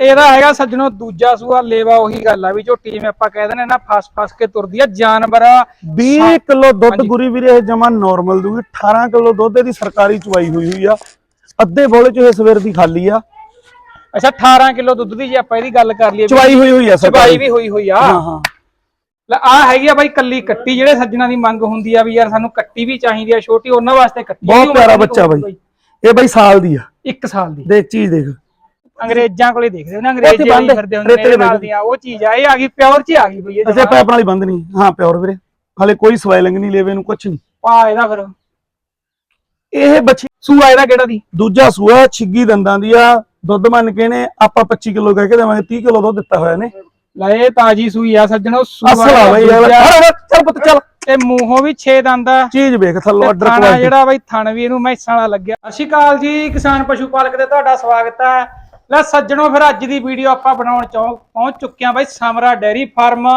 ਇਹਦਾ ਹੈਗਾ ਸੱਜਣੋ ਦੂਜਾ ਸੂਆ ਲੇਵਾ ਉਹੀ ਗੱਲ ਆ ਵੀ ਝੋਟੀ ਜਿਵੇਂ ਆਪਾਂ ਕਹਿ ਦਿੰਦੇ ਨਾ ਫਸ ਫਸ ਕੇ ਤੁਰਦੀ ਆ ਜਾਨਵਰ 20 ਕਿਲੋ ਦੁੱਧ। ਗੁਰੀ ਵੀਰੇ ਇਹ ਜਮਾ ਨਾਰਮਲ ਦੂਗੀ 18 ਕਿਲੋ ਦੁੱਧ ਇਹਦੀ ਸਰਕਾਰੀ ਚੁਆਈ ਹੋਈ ਹੋਈ ਆ। ਅੱਧੇ ਬੋਲੇ ਚ ਇਹ ਸਵੇਰ ਦੀ ਖਾਲੀ ਆ। ਅੱਛਾ 18 ਕਿਲੋ ਦੁੱਧ ਦੀ ਜੇ ਆਪਾਂ ਇਹਦੀ ਗੱਲ ਕਰ ਲਈਏ ਵੀ ਚੁਆਈ ਹੋਈ ਹੋਈ ਆ ਚਬਾਈ ਵੀ ਹੋਈ ਹੋਈ ਆ। ਹਾਂ ਹਾਂ। ਲੈ ਆ ਹੈਗੀ ਆ ਬਾਈ ਕੱਲੀ ਕੱਟੀ ਜਿਹੜੇ ਸੱਜਣਾ ਦੀ ਮੰਗ ਹੁੰਦੀ ਆ ਵੀ ਯਾਰ ਸਾਨੂੰ ਕੱਟੀ ਵੀ ਚਾਹੀਦੀ ਆ ਛੋਟੀ ਉਹਨਾਂ ਵਾਸਤੇ ਕੱਟੀ ਬਹੁਤ ਪਿਆਰਾ ਬੱਚਾ ਬਾਈ। ਇਹ ਬਾਈ ਸਾਲ ਦੀ ਆ। 1 ਸਾਲ ਦੀ। ਦੇਖ ਚੀਜ਼ ਦੇਖ। ਅੰਗਰੇਜ਼ਾਂ ਕੋਲੇ ਦੇਖਦੇ ਹੋ ਨਾ ਅੰਗਰੇਜ਼ ਹੀ ਫਿਰਦੇ ਹੁੰਦੇ ਨੇ ਨਾਲ ਉਹ ਚੀਜ਼ ਆ ਇਹ ਆ ਗਈ ਪਿਓਰ ਚ ਹੀ ਆ ਗਈ ਬਈ ਇਹ ਅਸੇ ਪੈਪ ਵਾਲੀ ਬੰਦ ਨਹੀਂ ਹਾਂ ਪਿਓਰ ਵੀਰੇ। ਹਲੇ ਕੋਈ ਸਵਾਇਲਿੰਗ ਨਹੀਂ ਲੈਵੇ ਨੂੰ ਕੁਛ ਨਹੀਂ। ਪਾ ਇਹਦਾ ਫਿਰ। ਇਹ ਬੱਚੀ ਸੂਆ ਇਹਦਾ ਕਿਹੜਾ ਦੀ? ਦੂਜਾ ਸੂਆ ਛਿੱਗੀ ਦੰਦਾਂ ਦੀ ਆ। ਦੁੱਧ ਮੰਨ ਕੇ ਨੇ ਆਪਾਂ 25 ਕਿਲੋ ਕਹਿ ਕੇ ਦੇਵਾਂਗੇ 30 ਕਿਲੋ ਦੁੱਧ ਦਿੱਤਾ ਹੋਇਆ ਨੇ ਲੈ ਇਹ ਤਾਜੀ ਸੂਈ ਆ ਸੱਜਣੋ ਸੂਆ ਅਸਲ ਆ ਬਾਈ ਚੱਲ ਪੁੱਤ ਚੱਲ। ਤੇ ਮੂੰਹੋਂ ਵੀ 6 ਦੰਦ ਆ। ਚੀਜ਼ ਵੇਖ ਥੱਲੋਂ ਤੇ ਆਰਡਰ ਕੁਆਲਿਟੀ ਜਿਹੜਾ ਬਾਈ ਥਣ ਵੀ ਇਹਨੂੰ ਮੈਸਾਂ ਵਾਲਾ ਲੱਗਿਆ। ਅਕਾਲ ਜੀ ਕਿਸਾਨ ਪਸ਼ੂ ਪਾਲਕ ਦੇ ਤੁਹਾਡਾ ਸਵਾਗਤ ਹੈ ਲੈ ਸੱਜਣੋ, ਫਿਰ ਅੱਜ ਦੀ ਵੀਡੀਓ ਆਪਾਂ ਬਣਾਉਣ ਚੌ, ਪਹੁੰਚ ਚੁੱਕੇ ਹਾਂ ਬਾਈ ਸਮਰਾ ਡੈਰੀ ਫਾਰਮ,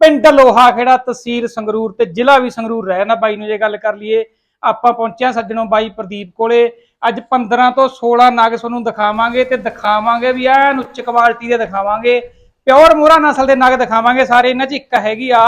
ਪਿੰਡ ਲੋਹਾ ਖੇੜਾ, ਤਹਿਸੀਲ ਸੰਗਰੂਰ ਤੇ ਜ਼ਿਲ੍ਹਾ ਵੀ ਸੰਗਰੂਰ ਰਹਿਣਾ ਬਾਈ ਨੂੰ ਜੇ ਗੱਲ ਕਰ ਲਈਏ। ਆਪਾਂ ਪਹੁੰਚਿਆ ਸੱਜਣੋ ਬਾਈ ਪ੍ਰਦੀਪ ਕੋਲੇ। ਅੱਜ 15 ਤੋਂ 16 ਨਗ ਤੁਹਾਨੂੰ ਦਿਖਾਵਾਂਗੇ ਤੇ ਦਿਖਾਵਾਂਗੇ ਵੀ ਐਨ ਉੱਚ ਕੁਆਲਿਟੀ ਦੇ ਦਿਖਾਵਾਂਗੇ। ਪਿਓਰ ਮੋਹਰਾ ਨਸਲ ਦੇ ਨਗ ਦਿਖਾਵਾਂਗੇ ਸਾਰੇ, ਇਹਨਾਂ 'ਚ ਇੱਕ ਹੈਗੀ ਆ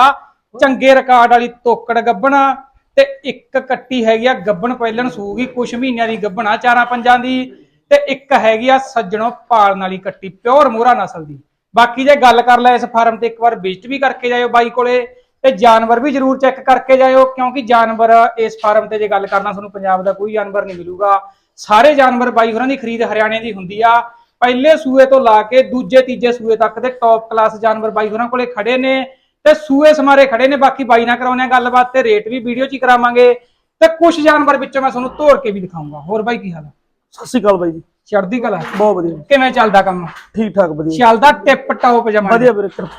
ਚੰਗੇ ਰਿਕਾਰਡ ਵਾਲੀ ਤੋਕੜ ਗੱਬਣਾ ਤੇ ਇੱਕ ਕੱਟੀ ਹੈਗੀ ਆ ਗੱਬਣ ਪਹਿਲਣ ਸੂਗੀ, ਕੁਛ ਮਹੀਨਿਆਂ ਦੀ ਗੱਬਣਾ ਚਾਰਾਂ ਪੰਜਾਂ ਦੀ। ਤੇ ਇੱਕ ਹੈਗੀ ਆ ਸੱਜਣੋ ਪਾਲਣ ਵਾਲੀ ਕੱਟੀ, ਪਿਓਰ ਮੋਹਰਾ ਨਸਲ ਦੀ। ਬਾਕੀ ਜੇ ਗੱਲ ਕਰ ਲੈ ਇਸ ਫਾਰਮ ਤੇ ਇੱਕ ਵਾਰ ਵਿਜ਼ਿਟ ਵੀ ਕਰਕੇ ਜਾਇਓ ਬਾਈ ਕੋਲੇ ਤੇ ਜਾਨਵਰ ਵੀ ਜਰੂਰ ਚੈੱਕ ਕਰਕੇ ਜਾਇਓ, ਕਿਉਂਕਿ ਜਾਨਵਰ ਇਸ ਫਾਰਮ ਤੇ ਜੇ ਗੱਲ ਕਰਨਾ ਤੁਹਾਨੂੰ ਪੰਜਾਬ ਦਾ ਕੋਈ ਜਾਨਵਰ ਨਹੀਂ ਮਿਲੂਗਾ। ਸਾਰੇ ਜਾਨਵਰ ਬਾਈ ਹੋਰਾਂ ਦੀ ਖਰੀਦ ਹਰਿਆਣੇ ਦੀ ਹੁੰਦੀ ਆ। ਪਹਿਲੇ ਸੂਏ ਤੋਂ ਲਾ ਕੇ ਦੂਜੇ, ਤੀਜੇ ਸੂਏ ਤੱਕ ਦੇ ਟੌਪ ਕਲਾਸ ਜਾਨਵਰ ਬਾਈ ਹੋਰਾਂ ਕੋਲੇ ਖੜੇ ਨੇ ਤੇ ਸੂਏ ਸਮਾਰੇ ਖੜੇ ਨੇ, ਬਾਕੀ ਬਾਈ ਨਾਲ ਕਰਾਉਣੇ ਆ ਗੱਲਬਾਤ ਤੇ ਰੇਟ ਵੀ ਵੀਡੀਓ 'ਚ ਹੀ ਕਰਾਵਾਂਗੇ। ਤੇ ਕੁਝ ਜਾਨਵਰ ਵਿੱਚੋਂ ਮੈਂ ਤੁਹਾਨੂੰ ਤੋੜ ਕੇ ਵੀ ਦਿਖਾਉਂਗਾ ਹੋਰ ਬਾਈ ਕੀ ਹਾਲ ਹੈ ਸਤਿ ਸ਼੍ਰੀ ਅਕਾਲ ਬਾਈ ਜੀ। ਚੜ੍ਹਦੀ ਕਲਾ। ਬਹੁਤ ਵਧੀਆ। ਕਿਵੇਂ ਚੱਲਦਾ ਕੰਮ? ਠੀਕ ਠਾਕ ਵਧੀਆ। ਚੱਲਦਾ ਟਿਪ ਟੌਪ ਜਮਾ ਵਧੀਆ ਵੀਰੇ ਬਹੁਤ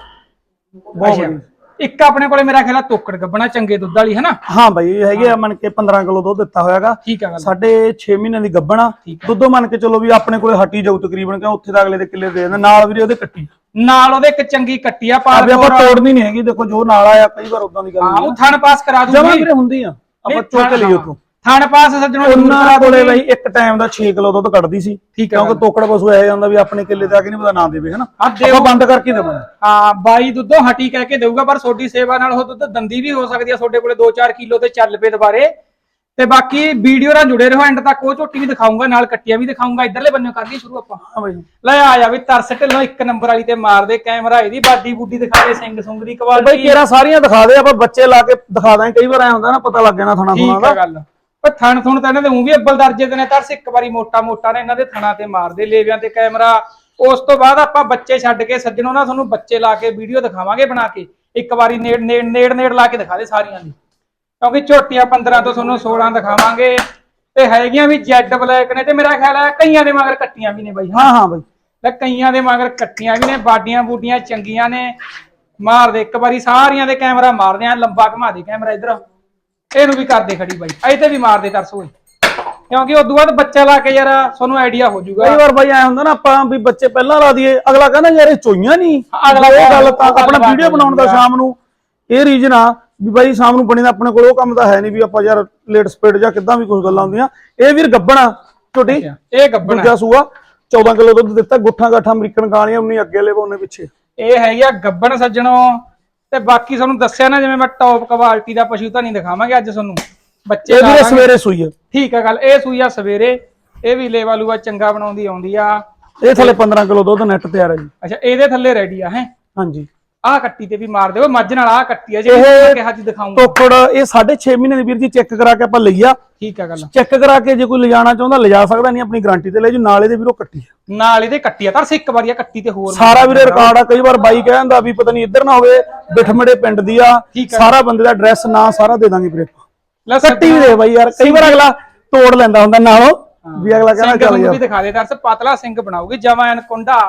ਅੱਛਾ। ਵਧੀਆ। ਇੱਕ ਆਪਣੇ ਕੋਲੇ ਮੇਰਾ ਖਿਆਲ ਆ ਤੋਕੜ ਗੱਬਣਾ ਚੰਗੇ ਦੁੱਧ ਵਾਲੀ ਹੈ ਨਾ ਹਾਂ ਬਾਈ ਇਹ ਹੈਗੇ ਆ ਮੰਨ ਕੇ 15 ਕਿਲੋ ਦੁੱਧ ਦਿੱਤਾ ਹੋਇਆਗਾ। ਠੀਕ ਆ ਗੱਲ। ਸਾਡੇ 6 ਮਹੀਨਿਆਂ ਦੀ ਗੱਬਣਾ ਠੀਕ ਦੁੱਧੋਂ ਮੰਨ ਕੇ ਚਲੋ ਵੀ ਆਪਣੇ ਕੋਲੇ ਹੱਟੀ ਜਾਊ ਤਕਰੀਬਨ ਕਿਉਂ ਉੱਥੇ ਦਾ ਅਗਲੇ ਦੇ ਕਿੱਲੇ ਦੇ ਦਿੰਦੇ ਨਾਲ ਵੀਰੇ ਉਹਦੇ ਕੱਟੀ। ਨਾਲ ਉਹਦੇ ਇੱਕ ਚੰਗੀ ਕੱਟੀ ਆ ਆ ਪਾਲ ਵੀ ਆਪਾਂ ਤੋੜਨੀ ਨਹੀਂ ਹੈਗੀ ਦੇਖੋ ਜੋ ਨਾਲ ਆਇਆ ਕਈ ਵਾਰ ਉਦਾਂ ਦੀ ਗੱਲ ਹਾਂ ਉਹ ਥਣ ਪਾਸ ਕਰਾ ਜਮਾ ਦੂੰਗੀ ਵੀਰੇ ਹੁੰਦੀ ਆ। ਆਪਾਂ ਚੁੱਕ ਕੇ ਲਈ ਉੱਥੋਂ। ਥਣ ਪਾਸ ਸੱਜਣੋ ਉਹਨਾਂ ਕੋਲੇ। ਬਈ ਇੱਕ ਟਾਈਮ ਦਾ 6 ਕਿਲੋ ਦੁੱਧ ਕੱਢਦੀ ਸੀ। ਠੀਕ ਕਿਉਂਕਿ ਤੋਕੜ ਪਸ਼ੂ ਇਹ ਜਾਂਦਾ ਵੀ ਆਪਣੇ ਕਿੱਲੇ ਤੇ ਆ ਕੇ ਨਹੀਂ ਪਤਾ ਨਾ ਦੇਵੇ ਹਨਾ। ਆਪਾਂ ਬੰਦ ਕਰਕੇ ਹੀ ਦੇਵਾਂਗੇ। ਹਾਂ ਬਾਈ ਦੁੱਧੋਂ ਹਟੀ ਕਹਿ ਕੇ ਦੇਊਗਾ ਪਰ ਤੁਹਾਡੀ ਸੇਵਾ ਨਾਲ ਉਹ ਦੁੱਧ ਦੰਦੀ ਵੀ ਹੋ ਸਕਦੀ ਆ ਤੁਹਾਡੇ ਕੋਲੇ 2-4 ਕਿਲੋ ਤੇ ਚੱਲ ਪਏ ਦੁਬਾਰੇ। ਤੇ ਬਾਕੀ ਵੀਡੀਓ ਨਾਲ ਜੁੜੇ ਰਹੋ ਐਂਡ ਤੱਕ ਉਹ ਝੋਟੀ ਵੀ ਦਿਖਾਉਂਗਾ ਨਾਲ ਕੱਟੀਆਂ ਵੀ ਦਿਖਾਉਂਗਾ ਇਧਰਲੇ ਬੰਨੇ ਕਰਦੀ ਸ਼ੁਰੂ ਆਪਾਂ। ਹਾਂ ਬਾਈ। ਲੈ ਆ ਜਾ ਵੀ ਤਰਸ ਢਿੱਲੋਂ ਇੱਕ ਨੰਬਰ ਵਾਲੀ ਤੇ ਮਾਰ ਦੇ ਕੈਮਰਾ ਇਹਦੀ ਬਾਡੀ ਬੂਡੀ ਦਿਖਾ ਦੇ ਸਿੰਘ ਸੁੰਗ ਦੀ ਬਈ ਕੁਆਲਿਟੀ ਕੇਰਾ ਸਾਰੀਆਂ ਦਿਖਾ ਦੇ ਆਪਾਂ ਬੱਚੇ ਲਾ ਕੇ ਦਿਖਾ ਦਾਂਗੇ ਕਈ ਵਾਰ ਐ ਹੁੰਦਾ ਨਾ ਪਤਾ ਲੱਗ ਜਾਣਾ ਥਣਾ ਥੁਣਾ ਠੀਕ ਆ ਦਾ। ਗੱਲ। ਪਰ ਥਣ ਥੁਣ ਤਾਂ ਇਹਨਾਂ ਦੇ ਉਹ ਵੀ ਅੱਬਲ ਦਰਜੇ ਦੇ ਨੇ ਤਰਸ ਇੱਕ ਵਾਰੀ ਮੋਟਾ ਮੋਟਾ ਨੇ ਇਹਨਾਂ ਦੇ ਥਣਾ ਤੇ ਮਾਰਦੇ ਲੇਵਿਆਂ ਤੇ ਕੈਮਰਾ। ਉਸ ਤੋਂ ਬਾਅਦ ਆਪਾਂ ਬੱਚੇ ਛੱਡ ਕੇ ਸੱਜਣੋਂ ਨਾ ਤੁਹਾਨੂੰ ਬੱਚੇ ਲਾ ਕੇ ਵੀਡੀਓ ਦਿਖਾਵਾਂਗੇ ਬਣਾ ਕੇ। ਇੱਕ ਵਾਰੀ ਨੇੜ ਨੇੜ ਨੇੜ ਨੇੜ ਲਾ ਕੇ ਦਿਖਾ ਦੇ ਸਾਰੀਆਂ ਦੀ। ਕਿਉਂਕਿ ਝੋਟੀਆਂ 15 ਤੋਂ ਤੁਹਾਨੂੰ 16 ਦਿਖਾਵਾਂਗੇ। ਤੇ ਹੈਗੀਆਂ ਵੀ ਜੈਡ ਬਲੈਕ ਨੇ ਤੇ ਮੇਰਾ ਖਿਆਲ ਹੈ ਕਈਆਂ ਦੇ ਮਗਰ ਕੱਟੀਆਂ ਵੀ ਨੇ ਬਾਈ। ਹਾਂ ਹਾਂ ਬਾਈ। ਤੇ ਕਈਆਂ ਦੇ ਮਗਰ ਕੱਟੀਆਂ ਵੀ ਨੇ ਬਾਡੀਆਂ ਬੂਡੀਆਂ ਚੰਗੀਆਂ ਨੇ। ਮਾਰ ਦੇ ਇੱਕ ਵਾਰੀ ਸਾਰੀਆਂ ਦੇ ਕੈਮਰਾ ਮਾਰਦੇ ਆ ਲੰਬਾ ਘੁਮਾ ਦੇ ਕੈਮਰਾ ਇਧਰ। ਇਹਨੂੰ ਵੀ ਕਰਦੇ ਖੜੀ ਬਾਈ। ਤੇ ਵੀ ਮਾਰ ਦੇ ਤਰਸ ਹੋਏ ਕਿਉਂਕਿ ਉਦੋਂ ਬਾਅਦ ਬੱਚਾ ਲਾ ਕੇ ਯਾਰ ਤੁਹਾਨੂੰ ਆਈਡੀਆ ਹੋ ਜਾਊਗਾ। ਕਈ ਵਾਰ ਬਾਈ ਐ ਹੁੰਦਾ ਨਾ ਆਪਾਂ ਵੀ ਬੱਚੇ ਪਹਿਲਾਂ ਲਾ ਦਈਏ ਅਗਲਾ ਕਹਿੰਦਾ ਯਾਰ ਇਹ ਚੋਈਆਂ ਨਹੀਂ। ਅਗਲਾ ਇਹ ਗੱਲ ਤਾਂ ਉਹ ਆਪਣਾ ਵੀਡੀਓ ਬਣਾਉਣ ਦਾ ਆ। ਸ਼ਾਮ ਨੂੰ। ਇਹ ਰੀਜਨ ਆ ਵੀ ਬਾਈ ਸ਼ਾਮ ਨੂੰ ਬਣੀ ਦਾ ਆਪਣੇ ਕੋਲ ਉਹ ਕੰਮ ਤਾਂ ਹੈ ਨਹੀਂ ਵੀ ਆਪਾਂ ਯਾਰ ਲੇਟ ਸਪੀਡ ਜਾਂ ਕਿੱਦਾਂ ਵੀ ਕੁਝ ਗੱਲਾਂ ਹੁੰਦੀਆਂ। ਇਹ ਵੀਰ ਗੱਬਣਾ ਛੋਟੀ। ਇਹ ਗੱਬਣ ਦੂਜਾ ਸੂਆ 14 ਕਿਲੋ ਦੁੱਧ ਦਿੱਤਾ ਗੁੱਠਾਂ ਗਾਠਾਂ ਅਮਰੀਕਨ ਗਾਲੀਆਂ ਉਨੀ ਅੱਗੇ ਲੈ ਉਹਨੇ ਪਿੱਛੇ। ਇਹ ਹੈਗੀ ਆ ਗੱਬਣ ਸੱਜਣੋ। ਤੇ ਬਾਕੀ ਤੁਹਾਨੂੰ ਦੱਸਿਆ ਨਾ ਜਿਵੇਂ ਮੈਂ ਟੌਪ ਕੁਆਲਿਟੀ ਦਾ ਪਸ਼ੂ ਤਾਂ ਨਹੀਂ ਦਿਖਾਵਾਂਗੇ ਅੱਜ ਤੁਹਾਨੂੰ। ਬੱਚੇ ਇਹ ਵੀਰੇ। ਸਵੇਰੇ ਸੂਈ ਆ। ਠੀਕ ਆ ਗੱਲ ਇਹ ਸੂਈ ਆ ਸਵੇਰੇ ਇਹ ਵੀ ਲੇਵਾ ਲੂਆ ਚੰਗਾ ਬਣਾਉਂਦੀ ਆਉਂਦੀ ਆ। ਇਹ ਥੱਲੇ 15 ਕਿਲੋ ਦੁੱਧ ਨੈਟ ਤਿਆਰ ਹੈ ਜੀ। ਅੱਛਾ ਇਹਦੇ ਥੱਲੇ ਰੈਡੀ ਆ ਹੈ? ਹਾਂਜੀ। ਆਹ ਕੱਟੀ ਤੇ ਵੀ ਮਾਰ ਦਿਓ ਮੱਝ ਨਾਲ ਆਹ ਕੱਟੀ ਆ ਜਿਹੜੀ ਕਿਹਾ ਜੀ ਦਿਖਾਉਂਗਾ। ਟੋਕੜ ਇਹ 6.5 ਮਹੀਨੇ ਦੀ ਵੀਰ ਜੀ ਚੈੱਕ ਕਰਾ ਕੇ ਆਪਾਂ ਲਈ ਆ। ਠੀਕ ਆ ਗੱਲ। ਚੈੱਕ ਕਰਾ ਕੇ ਜੇ ਕੋਈ ਲਿਜਾਣਾ ਚਾਹੁੰਦਾ ਲਿਜਾ ਸਕਦਾ ਨਹੀਂ ਆਪਣੀ ਗਾਰੰਟੀ ਤੇ ਲੈ ਜੂ ਨਾਲ ਇਹਦੇ ਵੀਰੋ ਕੱਟੀ। ਨਾਲ ਇਹਦੇ ਕੱਟੀ ਆ ਤਰਸ ਇੱਕ ਵਾਰੀ ਆ ਕੱਟੀ ਤੇ ਹੋਰ ਸਾਰਾ ਵੀਰੇ ਰਿਕਾਰਡ ਆ ਕਈ ਵਾਰ ਬਾਈ ਕਹਿੰਦਾ ਵੀ ਪਤਾ ਨਹੀਂ ਇੱਧਰ ਨਾ ਹੋਵੇ ਬਿਠਮੜੇ ਪਿੰਡ ਦੀ ਆ। ਸਾਰਾ ਬੰਦੇ ਦਾ ਐਡਰੈਸ ਨਾਂ ਸਾਰਾ ਦੇ ਦਾਂਗੇ ਵੀਰੇ ਲੈ ਕੱਟੀ ਵੀ ਦੇ ਬਾਈ ਯਾਰ ਕਈ ਵਾਰ ਅਗਲਾ ਤੋੜ ਲੈਂਦਾ ਹੁੰਦਾ ਨਾਲੋਂ ਵੀ ਅਗਲਾ ਕਹਿੰਦਾ ਚੱਲ ਯਾਰ ਵੀ ਦਿਖਾ ਦੇ ਤਰਸ ਪਤਲਾ ਸਿੰਘ ਬਣਾਉਗੀ ਜਵਾਨ ਕੁੰਡਾ।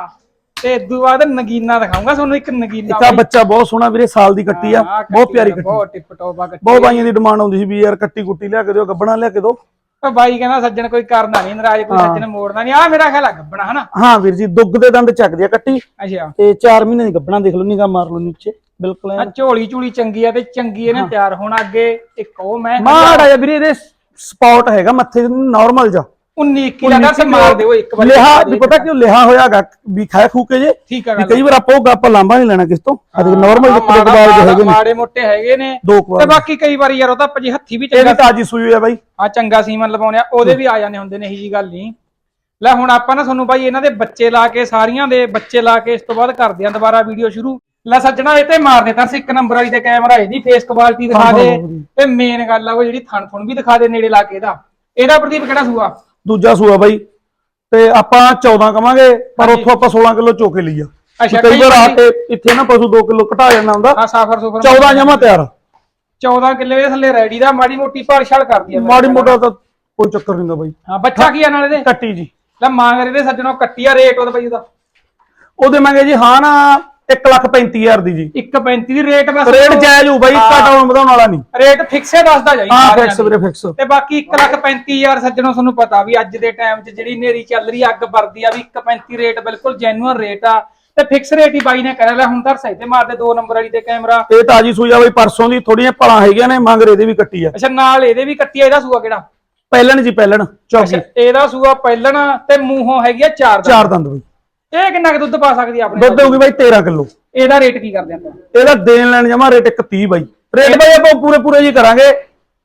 ਤੇ ਇਦੋਂ ਬਾਅਦ ਨਗੀਨਾ ਦਿਖਾਉਂਗਾ ਤੁਹਾਨੂੰ ਇੱਕ ਨਗੀਨਾ ਇੱਕ ਬੱਚਾ ਬਹੁਤ ਸੋਹਣਾ ਵੀਰੇ ਸਾਲ ਦੀ ਕੱਟੀ ਆ ਬਹੁਤ ਪਿਆਰੀ ਕੱਟੀ। ਬਹੁਤ ਟਿਪ ਟੋਪ ਆ ਕੱਟੀ ਬਹੁਤ ਬਾਈਆਂ ਦੀ ਡਿਮਾਂਡ ਆਉਂਦੀ ਸੀ ਵੀ ਯਾਰ ਕੱਟੀ ਕੁੱਟੀ ਲਿਆ ਕੇ ਦਿਓ ਗੱਬਣਾ ਲਿਆ ਕੇ ਦਿਓ। ਬਾਈ ਕਹਿੰਦਾ ਸੱਜਣ ਕੋਈ ਕਰਨਾ ਨਹੀਂ ਨਾਰਾਜ਼ ਕੋਈ ਸੱਜਣ ਮੋੜਨਾ ਨਹੀਂ ਆ ਮੇਰਾ ਖਿਆਲ ਆ ਗੱਬਣਾ ਹਨਾ? ਹਾਂ ਵੀਰ ਜੀ ਦੁੱਗ ਦੇ ਦੰਦ ਚੱਕਦੀ ਆ ਕੱਟੀ। ਅੱਛਾ। ਤੇ 4 ਮਹੀਨੇ ਦੀ ਗੱਬਣਾ ਦੇਖ ਲਓ ਨਿਗਾ ਮਾਰ ਲਓ ਨੀਚੇ ਬਿਲਕੁਲ ਆ। ਝੋਲੀ ਝੂਲੀ ਚੰਗੀ ਆ ਤੇ ਚੰਗੀ ਇਹਨੇ ਤਿਆਰ ਹੋਣਾ ਅੱਗੇ ਇੱਕ ਉਹ ਮੈਂ ਮਾੜਾ ਜਿਹਾ ਵੀਰੇ ਇਹਦੇ ਸਪੌਟ ਹੈਗਾ ਮੱਥੇ ਨਾਰਮਲ ਜਾ 19 21 ਦਾ ਦੱਸ ਮਾਰ ਦਿਓ ਇੱਕ ਵਾਰੀ। ਲਿਹਾ ਵੀ ਪਤਾ ਕਿਉਂ ਲਿਹਾ ਹੋਇਆਗਾ ਵੀ ਖਾ ਖੂਕੇ ਜੇ ਠੀਕ ਗੱਲ ਕਈ ਵਾਰ ਆਪਾਂ ਉਹ ਆਪਾਂ ਲਾਂਬਾ ਨਹੀਂ ਲੈਣਾ ਕਿਸ ਤੋਂ ਅਜੇ ਨਾਰਮਲ ਹਾਂ, ਜਿੱਤੇ ਦੇ ਕਬਾਲ ਦੇ ਹੈਗੇ ਨੇ। ਮਾੜੇ ਮੋਟੇ ਹੈਗੇ ਨੇ। ਦੋ ਤੇ ਕਬਾਲ ਬਾਕੀ ਕਈ ਵਾਰੀ ਯਾਰ ਉਹ ਤਾਂ ਭਾਜੀ ਹੱਥੀ ਵੀ ਇਹ ਵੀ ਚੰਗਾ ਤਾਜੀ ਸੂਈ ਹੋਈ ਆ ਬਾਈ। ਆ ਚੰਗਾ ਸੀਮਨ ਲਵਾਉਣੇ ਆ ਉਹਦੇ ਵੀ ਆ ਜਾਂਦੇ ਹੁੰਦੇ ਨੇ ਇਹੀ ਜੀ ਗੱਲ ਨਹੀਂ। ਲੈ ਹੁਣ ਆਪਾਂ ਨਾ ਤੁਹਾਨੂੰ ਬਾਈ ਇਹਨਾਂ ਦੇ ਬੱਚੇ ਲਾ ਕੇ ਸਾਰੀਆਂ ਦੇ ਬੱਚੇ ਲਾ ਕੇ ਇਸ ਤੋਂ ਬਾਅਦ ਕਰਦੇ ਆਂ ਦੁਬਾਰਾ ਵੀਡੀਓ ਸ਼ੁਰੂ। ਲੈ ਸੱਜਣਾ ਇਹ ਤੇ ਮਾਰਦੇ ਤਾਂ ਇੱਕ ਨੰਬਰ ਵਾਲੀ ਤੇ ਕੈਮਰਾ ਇਹਦੀ ਫੇਸ ਕੁਆਲਿਟੀ ਦਿਖਾ ਦੇ। ਤੇ ਮੇਨ ਗੱਲ ਆ ਉਹ ਜਿਹੜੀ ਥਣ ਥੁਣ ਵੀ ਦਿਖਾ ਦੇ ਨੇੜੇ ਲਾ ਕੇ ਇਹਦਾ। ਇਹਦਾ ਪ੍ਰਦੀਪ ਕਿਹੜਾ ਸੂਆ? ਦੂਜਾ ਸੂਆ ਬਾਈ। ਤੇ ਆਪਾਂ 14 ਕਵਾਂਗੇ ਪਰ। ਉੱਥੋਂ ਆਪਾਂ 16 ਕਿਲੋ ਚੋਕੇ ਲਈਆ ਅੱਛਾ, ਕਈ ਵਾਰ ਆ ਕੇ ਇੱਥੇ ਨਾ ਪਸ਼ੂ 2 ਕਿਲੋ ਘਟਾ ਜਾਂਦਾ ਹੁੰਦਾ। ਸਾਫਰ ਸੁਫਰ 14 ਜਮਾ ਤਿਆਰ। ਆ। 14 ਕਿੱਲੇ ਦੇ ਥੱਲੇ ਰੈਡੀ ਦਾ ਮਾੜੀ ਮੋਟੀ ਭਾਲ ਕਰਦੀ ਆ। ਮਾੜੀ ਮੋਟਾ ਤਾਂ ਕੋਈ ਚੱਕਰ ਨਹੀਂ ਹੁੰਦਾ ਬਾਈ। ਹਾਂ ਬੱਚਾ ਕੀ ਆ ਨਾਲ ਇਹਦੇ? ਕੱਟੀ ਜੀ। ਲੈ ਮੰਗ ਰਹੇ ਸੱਜਣੋ ਕੱਟੀ ਆ ਰੇਟ ਉਹਦਾ ਬਾਈ ਉਹਦਾ। ਉਹਦੇ ਮੰਗੇ ਜੀ ਹਾਂ ਨਾ 1 ਲੱਖ 35000 ਦੀ ਜੀ। 1.35 ਦੀ ਰੇਟ ਬਸ ਰੇਟ ਜਾਇਜ਼ ਹੋ ਬਾਈ ਹਾਂ। ਘਟਾਉਣ ਵਧਾਉਣ ਵਾਲਾ ਨਹੀਂ। ਰੇਟ ਫਿਕਸੇ ਦੱਸਦਾ ਜਾਈ। ਹਾਂ ਫਿਕਸ ਦੀ। ਵੀਰੇ ਫਿਕਸ ਤੇ ਬਾਕੀ 135000 ਸੱਜਣੋ ਤੁਹਾਨੂੰ ਪਤਾ ਵੀ ਅੱਜ ਦੇ ਟਾਈਮ 'ਚ ਜਿਹੜੀ ਨੇਰੀ ਚੱਲ ਰਹੀ ਅੱਗ ਵਰਦੀ ਆ ਵੀ 135 ਰੇਟ ਬਿਲਕੁਲ ਜੈਨੂਅਨ ਰੇਟ ਆ। ਤੇ ਫਿਕਸ ਰੇਟ ਹੀ ਬਾਈ ਨੇ ਕਰਿਆ। ਲੈ ਹੁਣ ਤਾਂ ਸਹੀ ਤੇ ਮਾਰਦੇ ਦੋ ਨੰਬਰ ਵਾਲੀ ਤੇ ਕੈਮਰਾ ਇਹ ਤਾਜੀ ਸੂਈ ਆ ਬਾਈ ਪਰਸੋਂ ਦੀ ਥੋੜੀਆਂ ਭਲਾਂ ਹੈਗੀਆਂ ਨੇ ਮੰਗ ਇਹਦੇ ਵੀ ਕੱਟੀ ਆ। ਅੱਛਾ ਨਾਲ ਇਹਦੇ ਵੀ ਕੱਟੀ ਆ ਇਹਦਾ ਸੂਆ ਕਿਹੜਾ? ਪਹਿਲਣ ਜੀ ਪਹਿਲਣ ਚੌਕੀ। ਅੱਛਾ ਇਹਦਾ ਸੂਆ ਪਹਿਲਣ ਤੇ ਮੂੰਹੋਂ ਹੈਗੀ ਆ ਚਾਰ ਦਾ ਚਾਰ ਦੰਦ ਬਾਈ। ਇਹ ਕਿੰਨਾ ਕੁ ਦੁੱਧ ਪਾ ਸਕਦੀ ਆ ਆਪਣੇ ਦੁੱਧ ਹੋਊਗੀ ਬਾਈ 13 ਕਿਲੋ। ਇਹਦਾ ਰੇਟ ਕੀ ਕਰਦੇ ਆਪਾਂ? ਇਹਦਾ ਦੇਣ ਲੈਣ ਜਮਾ ਰੇਟ 130 ਬਾਈ। ਰੇਟ ਬਾਈ ਆਪਾਂ ਪੂਰੇ ਪੂਰੇ ਜੀ ਕਰਾਂਗੇ।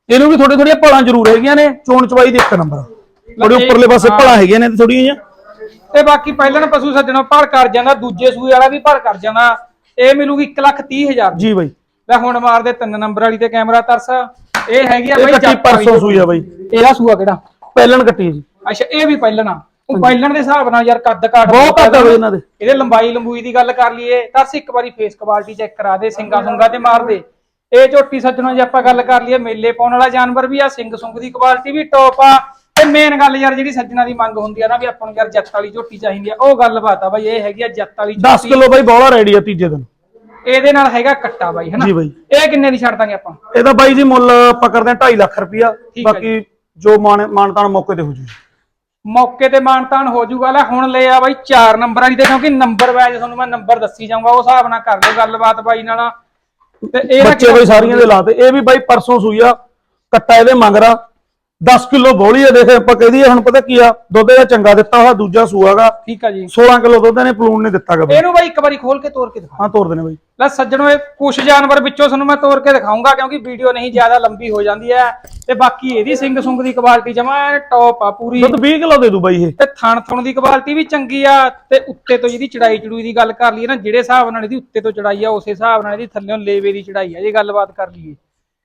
ਇਹਨੂੰ ਵੀ ਥੋੜੀ ਥੋੜੀਆਂ ਭਲਾਂ ਜ਼ਰੂਰ ਹੈਗੀਆਂ ਨੇ। ਚੋਣ ਚਵਾਈ ਦੇ ਇੱਕ ਨੰਬਰ। ਥੋੜੀ ਉੱਪਰਲੇ ਪਾਸੇ ਭਲਾਂ ਹੈਗੀਆਂ ਨੇ ਥੋੜੀਆਂ ਜਿਹੀਆਂ। ਤੇ ਬਾਕੀ ਪਹਿਲਣ ਪਸ਼ੂ ਸੱਜਣੋ ਭਰ ਕਰ ਜਾਂਦਾ ਦੂਜੇ ਸੂਏ ਵਾਲਾ ਵੀ ਭਰ ਕਰ ਜਾਂਦਾ। ਇਹ ਮਿਲੂਗੀ 130000 ਜੀ ਬਾਈ। ਲੈ ਹੁਣ ਮਾਰਦੇ ਤਿੰਨ ਨੰਬਰ ਵਾਲੀ ਤੇ ਕੈਮਰਾ ਤਰਸ। ਇਹ ਹੈਗੀ ਆ ਇਹ ਬਾਈ ਕੱਟੀ ਜੱਟ ਵਾਲੀ। ਪਰਸੋਂ ਸੂਈ ਆ ਬਾਈ। ਇਹਦਾ ਸੂਆ ਕਿਹੜਾ? ਪਹਿਲਣ ਕੱਟੀ ਜੀ। ਅੱਛਾ ਇਹ ਵੀ ਪਹਿਲਣਾ। ਉਹ ਪਹਿਲਣ ਦੇ ਹਿਸਾਬ ਨਾਲ ਯਾਰ ਕੱਦ ਕਾਠ ਬਹੁਤ ਕੱਦ ਬਾਈ ਇਹਨਾਂ ਦੇ। ਇਹਦੇ ਲੰਬਾਈ ਲੰਬੂਈ ਦੀ ਗੱਲ ਕਰ ਲਈਏ ਤਰਸ ਇੱਕ ਵਾਰੀ ਫੇਸ ਕੁਆਲਿਟੀ ਚੈੱਕ ਕਰਾ ਦੇ ਸਿੰਗਾ ਸੁੰਗਾ ਤੇ ਮਾਰ ਦੇ। ਇਹ ਝੋਟੀ ਸੱਜਣੋ ਜੇ ਆਪਾਂ ਗੱਲ ਕਰ ਲਈਏ ਮੇਲੇ ਪਾਉਣ ਵਾਲਾ ਜਾਨਵਰ ਵੀ ਆ ਸਿੰਘ ਸੁੰਗ ਦੀ ਕੁਆਲਿਟੀ ਵੀ ਟੌਪ ਆ। ਤੇ ਮੇਨ ਗੱਲ ਯਾਰ ਜਿਹੜੀ ਸੱਜਣਾ ਦੀ ਮੰਗ ਹੁੰਦੀ ਆ ਨਾ ਵੀ ਆਪਾਂ ਨੂੰ ਯਾਰ ਜੱਤ ਵਾਲੀ ਝੋਟੀ ਚਾਹੀਦੀ ਆ ਉਹ ਗੱਲ ਬਾਤ ਆ ਬਾਈ ਇਹ ਹੈਗੀ ਆ ਜੱਤ ਵਾਲੀ 10 ਝੋਟੀ। ਕਿਲੋ ਬਾਈ ਬੋਲਾ ਰੈਡੀ ਆ ਤੀਜੇ ਦਿਨ। ਇਹਦੇ ਨਾਲ ਹੈਗਾ ਕੱਟਾ ਬਾਈ ਹਨਾ? ਜੀ ਬਾਈ। ਇਹ ਕਿੰਨੇ ਦੀ ਛੱਡ ਦਾਂਗੇ ਆਪਾਂ? ਇਹਦਾ ਬਾਈ ਜੀ ਮੁੱਲ ਕਰਦੇ ਆ 2.5 ਲੱਖ ਹੈ ਬਾਕੀ ਜੋ। ਮਾਣ ਮਾਨਤਾਨ ਮੌਕੇ ਤੇ ਹੋ ਜੂ। ਮੌਕੇ ਤੇ ਮਾਨਤਾਨ ਹੋ ਜਾਊਗਾ ਲੈ ਹੁਣ ਲੈ ਆ ਬਾਈ 4 ਨੰਬਰ ਵਾਲੀ ਤੇ ਕਿਉਂਕਿ ਨੰਬਰ ਵਾਈਜ਼ ਤੁਹਾਨੂੰ ਮੈਂ ਨੰਬਰ ਦੱਸੀ ਜਾਊਂਗਾ ਉਹ ਹਿਸਾਬ ਨਾਲ ਕਰ ਲਿਓ ਗੱਲਬਾਤ ਬਾਈ ਨਾਲ। ਤੇ ਇਹ ਬੱਚੇ ਬਾਈ ਸਾਰੀਆਂ ਦੇ ਲਾਤੇ ਇਹ ਵੀ ਬਾਈ ਪਰਸੋਂ ਸੂਈ ਆ ਕੱਟਾ ਇਹਦੇ ਮੰਗਰਾ 10 ਕਿਲੋ ਬੋਲੀ ਆ ਦੇਖ ਆਪਾਂ ਕਹਿ ਦਈਏ ਹੁਣ ਪਤਾ ਕੀ ਆ ਦੁੱਧ ਇਹਦਾ ਚੰਗਾ ਦਿੱਤਾ ਹੋਇਆ ਦੂਜਾ ਸੂਆਗਾ ਠੀਕ ਆ ਜੀ। 16 ਕਿਲੋ ਦੁੱਧ ਇਹਨੇ ਪਲੂਨ ਨੇ ਦਿੱਤਾਗਾ ਬਾਈ। ਇਹਨੂੰ ਬਾਈ ਇੱਕ ਵਾਰੀ ਖੋਲ ਕੇ ਤੋੜ ਕੇ ਦਿਖਾ। ਹਾਂ ਤੋਰ ਦੇਣੇ ਬਾਈ। ਲੈ ਸੱਜਣੋ ਇਹ ਕੁਛ ਜਾਨਵਰ ਵਿੱਚੋਂ ਤੁਹਾਨੂੰ ਮੈਂ ਤੋੜ ਕੇ ਦਿਖਾਉਂਗਾ ਕਿਉਂਕਿ ਵੀਡੀਓ ਨਹੀਂ ਜ਼ਿਆਦਾ ਲੰਬੀ ਹੋ ਜਾਂਦੀ ਹੈ। ਤੇ ਬਾਕੀ ਇਹਦੀ ਸਿੰਗ ਸੁੰਗ ਦੀ ਕੁਆਲਿਟੀ ਜਮਾ ਟੌਪ ਆ ਪੂਰੀ। ਦੁੱਧ 20 ਕਿਲੋ ਦੇ ਦੂ ਬਾਈ ਇਹ। ਤੇ ਥਣ ਥਣ ਦੀ ਕੁਆਲਿਟੀ ਵੀ ਚੰਗੀ ਆ ਤੇ ਉੱਤੇ ਤੋਂ ਜਿਹਦੀ ਚੜਾਈ ਚੜੂਈ ਦੀ ਗੱਲ ਕਰ ਲਈਏ ਨਾ ਜਿਹੜੇ ਹਿਸਾਬ ਨਾਲ ਇਹਦੀ ਉੱਤੇ ਤੋਂ ਚੜਾਈ ਆ ਉਸੇ ਹਿਸਾਬ ਨਾਲ ਇਹਦੀ ਥੱਲੇੋਂ ਲੇਵੇ ਦੀ ਚੜਾਈ ਆ ਜੇ ਗੱਲਬਾਤ ਕਰ ਲਈਏ।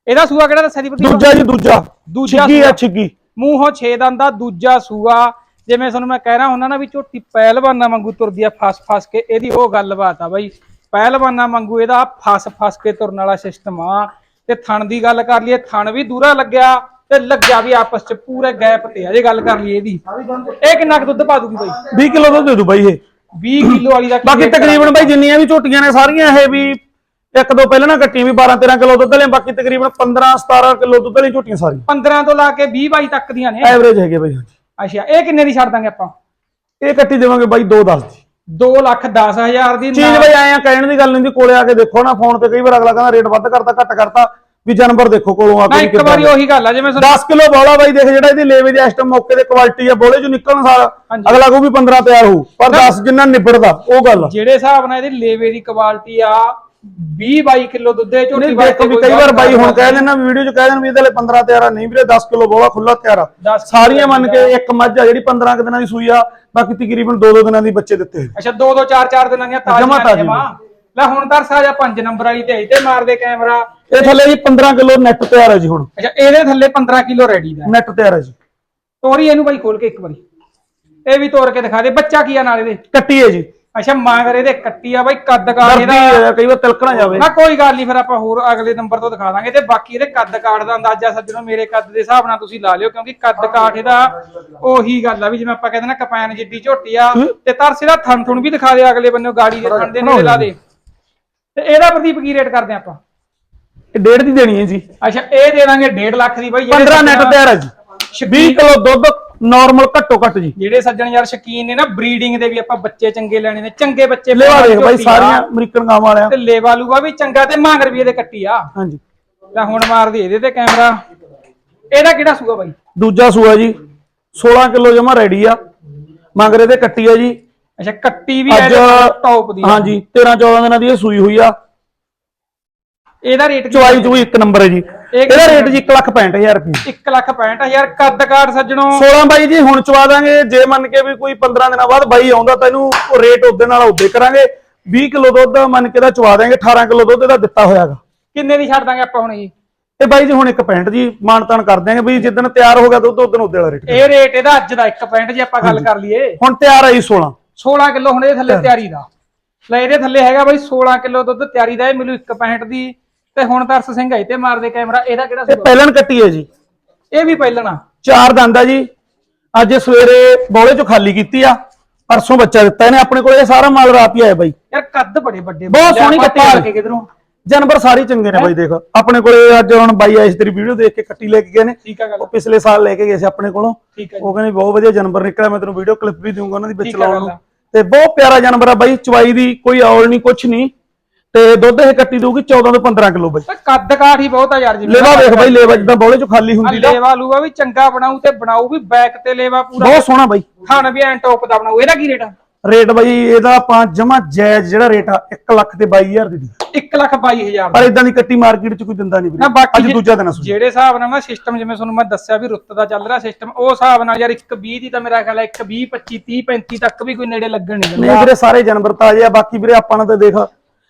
ਇਹਦਾ ਸੂਆ ਕਿਹੜਾ ਦੱਸਿਆ ਦੀ ਪ੍ਰਦੀਪ? ਦੂਜਾ ਜੀ ਦੂਜਾ। ਦੂਜਾ ਛਿੱਗੀ ਆ ਸੂਆ। ਛਿੱਗੀ ਮੂੰਹੋਂ ਛੇ ਦੰਦ ਦਾ ਦੂਜਾ ਸੂਆ। ਜਿਵੇਂ ਤੁਹਾਨੂੰ ਮੈਂ ਕਹਿ ਰਿਹਾ ਹੁੰਦਾ ਨਾ ਵੀ ਝੋਟੀ ਪਹਿਲਵਾਨਾਂ ਵਾਂਗੂ ਤੁਰਦੀ ਆ ਫਸ ਫਸ ਕੇ ਇਹਦੀ ਉਹ ਗੱਲਬਾਤ ਆ ਬਾਈ। ਪਹਿਲਵਾਨਾਂ ਵਾਂਗੂ ਇਹਦਾ ਫਸ ਫਸ ਕੇ ਤੁਰਨ ਵਾਲਾ ਸਿਸਟਮ ਆ। ਤੇ ਥਣ ਦੀ ਗੱਲ ਕਰ ਲਈਏ ਥਣ ਵੀ ਦੂਰਾ ਲੱਗਿਆ ਤੇ ਲੱਗਿਆ ਵੀ ਆਪਸ ਚ ਪੂਰੇ ਗੈਪ ਤੇ ਆ। ਜੇ ਗੱਲ ਕਰ ਲਈਏ ਇਹਦੀ ਇਹ ਕਿੰਨਾ ਕੁ ਦੁੱਧ ਪਾ ਦੂਗੀ ਬਾਈ? 20 ਕਿਲੋ ਦੁੱਧ ਦੇ ਦੂ ਬਾਈ ਇਹ। 20 ਕਿਲੋ ਵਾਲੀ ਦਾ ਕੀ ਬਾਕੀ rate ਤਕਰੀਬਨ ਬਾਈ ਜਿੰਨੀਆਂ ਵੀ ਝੋਟੀਆਂ ਨੇ ਸਾਰੀਆਂ ਇਹ ਵੀ ਇੱਕ ਦੋ ਪਹਿਲਾਂ ਨਾ ਕੱਟੀਆਂ ਵੀ 12 13 ਕਿਲੋ ਦੁੱਧ ਵਾਲੀਆਂ ਬਾਕੀ ਤਕਰੀਬਨ 15 17 ਕਿਲੋ ਦੁੱਧ ਵਾਲੀਆਂ ਝੋਟੀਆਂ ਸਾਰੀਆਂ। 15 ਤੋਂ ਲਾ ਕੇ 20 22 ਤੱਕ ਦੀਆਂ ਨੇ। ਐਵਰੇਜ ਹੈਗੇ ਬਾਈ ਹਾਂਜੀ। ਅੱਛਾ ਇਹ ਕਿੰਨੇ ਦੀ ਛੱਡ ਦਾਂਗੇ ਆਪਾਂ? ਇਹ ਕੱਟੀ ਦੇਵਾਂਗੇ ਬਾਈ 2 10 ਦੀ। 2 ਲੱਖ 10 ਹਜ਼ਾਰ ਦੀ ਚੀਜ਼ ਬਈ ਆਏ ਆ ਕਹਿਣ ਦੀ ਗੱਲ ਨਹੀਂ ਦੀ ਕੋਲੇ ਆ ਕੇ ਦੇਖੋ ਨਾ ਫੋਨ ਤੇ ਕਈ ਵਾਰ ਅਗਲਾ ਕਹਿੰਦਾ ਰੇਟ ਵੱਧ ਕਰਤਾ ਘੱਟ ਕਰਤਾ ਵੀ ਜਾਨਵਰ ਦੇਖੋ ਕੋਲੋਂ ਆ ਕੇ ਇੱਕ ਵਾਰੀ ਉਹੀ ਗੱਲ ਆ ਜਿਵੇਂ ਤੁਹਾਨੂੰ 10 ਕਿਲੋ ਬੋਲਾ ਬਾਈ ਦੇਖ ਜਿਹੜਾ ਇਹਦੀ ਲੇਵੇ ਦੀ ਐਸਟਮ ਮੌਕੇ ਦੇ ਕੁਆਲਿਟੀ ਆ ਬੋਲੇ ਚ ਨਿਕਲਣ ਸਾਰ। ਅਗਲਾ ਕੋ ਵੀ 15 ਤਿਆਰ ਹੋਊ ਪਰ 10 ਜਿੰਨਾ ਨਿਬੜਦਾ ਉਹ ਗੱਲ। ਜਿਹੜੇ ਹਿਸਾਬ ਨਾਲ ਇਹਦੀ ਲੇਵੇ ਦੀ ਕੁਆਲਿਟੀ ਆ 20 22 ਕਿਲੋ ਦੁੱਧ ਦੇ ਝੋਟੀ ਨਹੀਂ ਦੇਖੋ ਵੀ ਕੋਈ ਕਈ ਵਾਰ ਬਾਈ ਹੁਣ। ਕਹਿ ਦੇਣਾ ਵੀਡੀਓ ਚ ਕਹਿ ਦੇਣ ਵੀ ਇਹਦੇ ਲਈ 15 ਤਿਆਰ ਆ ਨਹੀਂ ਵੀਰੇ 10 ਕਿਲੋ ਬੋਲਾ ਖੁੱਲਾ ਤਿਆਰ ਸਾਰੀਆਂ ਮੰਨ ਕੇ ਇੱਕ ਮੱਝ ਆ ਜਿਹੜੀ 15 ਕੁ ਦਿਨਾਂ ਦੀ ਸੂਈ ਆ ਬਾਕੀ ਤਕਰੀਬਨ 2-2 ਦਿਨਾਂ ਦੀ ਬੱਚੇ ਦਿੱਤੇ ਹੋਏ। ਅੱਛਾ 2 2 4 4 ਦਿਨਾਂ ਦੀਆਂ ਤਾਜ਼ੀਆਂ ਤਾਜ਼ੀ ਜਮਾ ਲੈ ਹੁਣ ਤਾਂ ਸਾਜਾ 5 ਨੰਬਰ ਵਾਲੀ ਤੇ ਤੇ ਮਾਰਦੇ ਕੈਮਰਾ। ਇਹ ਥੱਲੇ ਜੀ 15 ਕਿਲੋ ਨੈਟ ਤਿਆਰ ਹੈ ਜੀ ਹੁਣ। ਅੱਛਾ ਇਹਦੇ ਥੱਲੇ 15 ਕਿਲੋ ਰੈਡੀ ਦਾ। ਨੈਟ ਤਿਆਰ ਹੈ ਜੀ। ਤੋਰੀ ਇਹਨੂੰ ਬਾਈ ਖੋਲ ਕੇ ਇੱਕ ਵਾਰੀ। ਇਹ ਵੀ ਤੋੜ ਕੇ ਦਿਖਾ ਦੇ। ਬੱਚਾ ਕੀ ਆ ਨਾਲ ਇਹਦੇ? ਕੱਟੀ ਹੈ ਜੀ। ਅੱਛਾ ਮਾਂਗਰ ਇਹਦੇ ਕੱਟੀ ਆ ਬਾਈ ਕੱਦ ਕਾੜ ਕਰਦੀ ਇਹਦਾ ਕਈ ਵਾਰ ਤਿਲਕਣਾ ਜਾਵੇ। ਨਾ ਕੋਈ ਗੱਲ ਨਹੀਂ ਫਿਰ ਆਪਾਂ ਹੋਰ ਅਗਲੇ ਨੰਬਰ ਤੋਂ ਦਿਖਾ ਦਾਂਗੇ। ਤੇ ਬਾਕੀ ਇਹਦੇ ਕੱਦ ਕਾਠ ਦਾ ਅੰਦਾਜ਼ਾ ਸੱਜਣੋ ਮੇਰੇ ਕੱਦ ਦੇ ਹਿਸਾਬ ਨਾਲ ਤੁਸੀਂ ਲਾ ਲਿਓ ਕਿਉਂਕਿ ਕੱਦ ਕਾਠ ਇਹਦਾ ਉਹੀ ਗੱਲ ਆ ਵੀ ਜਿਵੇਂ ਆਪਾਂ ਕਹਿੰਦੇ ਨਾ ਕਪੈਨ ਜਿੱਡੀ ਝੋਟੀ ਆ ਤੇ ਤਰਸ ਇਹਦਾ ਥਣ ਥੁਣ ਵੀ ਦਿਖਾ ਦੇ ਅਗਲੇ ਬੰਨੇ ਗਾੜੀ ਦੇ ਥਣ ਦੇ ਨੇੜੇ ਲਾ ਦੇ। ਤੇ ਇਹਦਾ ਪ੍ਰਦੀਪ ਕੀ ਰੇਟ ਕਰਦੇ ਆਪਾਂ? ਇਹ ਡੇਢ ਦੀ ਦੇਣੀ ਹੈ ਜੀ। ਅੱਛਾ ਇਹ ਦੇ ਦਾਂਗੇ 1.5 ਲੱਖ ਦੀ ਬਾਈ 15 ਨੈਟ ਤਿਆਰ ਹੈ ਜੀ। 20 ਕਿਲੋ ਦੁੱਧ ਨਾਰਮਲ ਘੱਟੋ ਘੱਟ ਜੀ। ਜਿਹੜੇ ਸੱਜਣ ਯਾਰ ਸ਼ਕੀਨ ਨੇ ਨਾ ਬਰੀਡਿੰਗ ਦੇ ਵੀ ਆਪਾਂ ਬੱਚੇ ਚੰਗੇ ਲੈਣੇ ਨੇ ਚੰਗੇ ਬੱਚੇ ਲੇਵਾ ਦੇਖ ਬਾਈ ਸਾਰੀਆਂ ਅਮਰੀਕਨ ਗਾਵਾਂ ਵਾਲਿਆਂ। ਤੇ ਲੇਵਾ ਲੂਗਾ ਵੀ ਚੰਗਾ ਤੇ ਮਾਂਗਰ ਵੀ ਇਹਦੇ ਕੱਟੀ ਆ। ਹਾਂਜੀ। ਲੈ ਹੁਣ ਮਾਰਦੀ ਇਹਦੇ ਤੇ ਕੈਮਰਾ। ਇਹਦਾ ਕਿਹੜਾ ਸੂਆ ਬਾਈ? ਦੂਜਾ ਸੂਆ ਜੀ 16 ਕਿਲੋ ਜਮਾ ਰੈਡੀ ਆ। ਮੰਗਰੇ ਤੇ ਕੱਟੀ ਆ ਜੀ। ਅੱਛਾ ਕੱਟੀ ਵੀ ਅੱਜ ਟੌਪ ਦੀ। ਹਾਂਜੀ 13 14 ਦਿਨਾਂ ਦੀ ਇਹ ਸੂਈ ਹੋਈ ਆ। ਇਹਦਾ ਰੇਟ ਚਵਾਈ ਚੂਈ ਇੱਕ ਨੰਬਰ ਹੈ ਜੀ। ਇਹਦਾ ਰੇਟ ਜੀ 165000 ਰੁਪਏ 1 ਲੱਖ 65000 ਕੱਦ ਕਾਠ ਸੱਜਣੋ। 16 ਬਾਈ ਜੀ ਹੁਣ ਚਵਾ ਦਾਂਗੇ ਜੇ ਮੰਨ ਕੇ ਵੀ ਕੋਈ 15 ਦਿਨਾਂ ਬਾਅਦ ਬਾਈ ਆਉਂਦਾ ਤਾਂ ਇਹਨੂੰ ਰੇਟ ਉਹਦੇ ਨਾਲ ਉਹਦੇ ਕਰਾਂਗੇ। 20 ਕਿਲੋ ਦੁੱਧ ਮੰਨ ਕੇ ਦਾ ਚਵਾ ਦਾਂਗੇ 18 ਕਿਲੋ ਦੁੱਧ ਇਹਦਾ ਦਿੱਤਾ ਹੋਇਆਗਾ। ਕਿੰਨੇ ਦੀ ਛੱਡ ਦਾਂਗੇ ਆਪਾਂ ਹੁਣ ਜੀ? ਇਹ ਬਾਈ ਜੀ ਹੁਣ ਇੱਕ ਪੈਂਟ ਜੀ ਮਾਨਤਾਨ ਕਰ ਦਿਆਂਗੇ ਵੀ ਜਿੱਦਣ ਤਿਆਰ ਹੋ ਗਿਆ ਦੁੱਧ ਉਦੋਂ ਉਹਦੇ ਵਾਲਾ ਰੇਟ ਇਹ ਰੇਟ ਇਹਦਾ ਅੱਜ ਦਾ 1 ਜੇ ਆਪਾਂ ਗੱਲ ਕਰ ਲਈਏ। ਹੁਣ ਤਿਆਰ ਆਈ 16 16 ਕਿਲੋ ਹੁਣ ਇਹਦੇ ਥੱਲੇ ਤਿਆਰੀ। ਦਾ। ਲੈ ਇਹਦੇ ਥੱਲੇ ਹੈਗਾ ਬਾਈ 16 ਕਿਲੋ ਦੁੱਧ ਤਿਆਰੀ ਦਾ ਇਹ ਮਿਲੂ 1 ਦੀ। ਤੇ ਹੁਣ ਤਰਸ ਸਿੰਘ ਤੇ ਮਾਰਦੇ ਕੈਮਰਾ ਇਹਦਾ ਕਿਹੜਾ ਇਹ ਸੂਆ ਪਹਿਲਣ ਕੱਟੀ ਹੈ ਜੀ। ਇਹ ਵੀ ਪਹਿਲਣਾ ਚਾਰ ਦੰਦ ਆ ਜੀ। ਅੱਜ ਸਵੇਰੇ ਬੋਲੇ ਚੋਂ ਖਾਲੀ ਕੀਤੀ ਆ ਪਰਸੋਂ ਬੱਚਾ ਦਿੱਤਾ ਇਹਨੇ ਆਪਣੇ ਕੋਲ ਇਹ ਸਾਰਾ ਮਾਲ ਰਾਤ ਹੀ ਆਇਆ ਬਾਈ। ਯਾਰ ਕੱਦ ਬੜੇ ਵੱਡੇ ਬਹੁਤ ਸੋਹਣੀ ਕੱਟੀ ਆ। ਕੇ ਕਿਧਰੋਂ? ਜਾਨਵਰ ਸਾਰੇ ਚੰਗੇ ਨੇ ਬਾਈ ਦੇਖ। ਆਪਣੇ ਕੋਲੇ ਅੱਜ ਹੁਣ ਬਾਈ ਆਏ ਸੀ ਤੇਰੀ ਵੀਡੀਓ ਦੇਖ ਕੇ ਕੱਟੀ ਲੈ ਕੇ ਗਏ ਨੇ। ਠੀਕ ਆ ਗੱਲ। ਉਹ ਪਿਛਲੇ ਸਾਲ ਲੈ ਕੇ ਗਏ ਸੀ ਆਪਣੇ ਕੋਲੋਂ। ਠੀਕ ਆ ਜੀ। ਉਹ ਕਹਿੰਦੇ ਬਹੁਤ ਵਧੀਆ ਜਾਨਵਰ ਨਿਕਲਿਆ ਮੈਂ ਤੈਨੂੰ ਵੀਡੀਓ ਕਲਿੱਪ ਵੀ ਦਊਂਗਾ ਉਹਨਾਂ ਦੀ ਵਿੱਚ ਠੀਕ ਆ ਲਾਉਣ ਗੱਲ ਨੂੰ। ਆ। ਤੇ ਬਹੁਤ ਪਿਆਰਾ ਜਾਨਵਰ ਆ ਬਾਈ ਚਵਾਈ ਦੀ ਕੋਈ ਔਲ ਨਹੀਂ ਕੁਛ ਨਹੀਂ। ਤੇ ਦੁੱਧ ਇਹ ਕੱਟੀ ਦਊਗੀ 14 ਤੋਂ 15 ਕਿਲੋ ਬਾਈ। ਤੇ ਕੱਦ ਕਾਠ ਹੀ ਬਹੁਤ ਆ ਯਾਰ ਜੀ। ਲੇਵਾ ਵੇਖ ਬਾਈ ਲੇਵਾ ਜਿੱਦਾਂ ਬੋਲੇ ਚੋਂ ਖਾਲੀ ਹੁੰਦੀ ਆ ਲੇਵਾ ਲੂਆ ਵੀ ਚੰਗਾ ਬਣਾਉ ਤੇ ਬਣਾਉ ਵੀ ਬੈਕ ਤੇ ਲੇਵਾ ਪੂਰਾ। ਬਹੁਤ ਸੋਹਣਾ ਬਾਈ। ਖਾਣ ਵੀ ਐਂ ਟੌਪ ਦਾ ਬਣਾਉ ਇਹਦਾ ਕੀ ਰੇਟ ਆ? ਰੇਟ ਬਾਈ ਇਹਦਾ ਆਪਾਂ ਜਮਾ ਜਾਇਜ਼ ਜਿਹੜਾ ਰੇਟ ਆ 1 ਲੱਖ ਤੇ 22000 ਦੀ ਦੀ 1 ਲੱਖ 22000 ਪਰ ਇਦਾਂ ਦੀ ਕੱਟੀ ਮਾਰਕੀਟ 'ਚ ਕੋਈ ਦਿੰਦਾ ਨਹੀਂ ਵੀਰੇ। ਅੱਜ ਦੂਜਾ ਦਿਨ ਆ ਜਿਹੜੇ ਹਿਸਾਬ ਨਾਲ ਨਾ ਸਿਸਟਮ ਜਿਵੇਂ ਤੁਹਾਨੂੰ ਮੈਂ ਦੱਸਿਆ ਵੀ ਰੁੱਤ ਦਾ ਚੱਲ ਰਿਹਾ ਸਿਸਟਮ ਉਹ ਹਿਸਾਬ ਨਾਲ ਯਾਰ 1 20 ਦੀ ਤਾਂ ਮੇਰਾ ਖਿਆਲ ਹੈ 1 20 25 30 35 ਤੱਕ ਵੀ ਕੋਈ ਨੇੜੇ ਲੱਗਣ ਨਹੀਂ ਵੀਰੇ ਸਾਰੇ ਜਾਨਵਰ ਤਾਜ਼ੇ ਆ। ਬਾਕੀ ਵੀਰੇ ਆਪਾਂ ਨੇ ਤਾਂ ਦੇਖ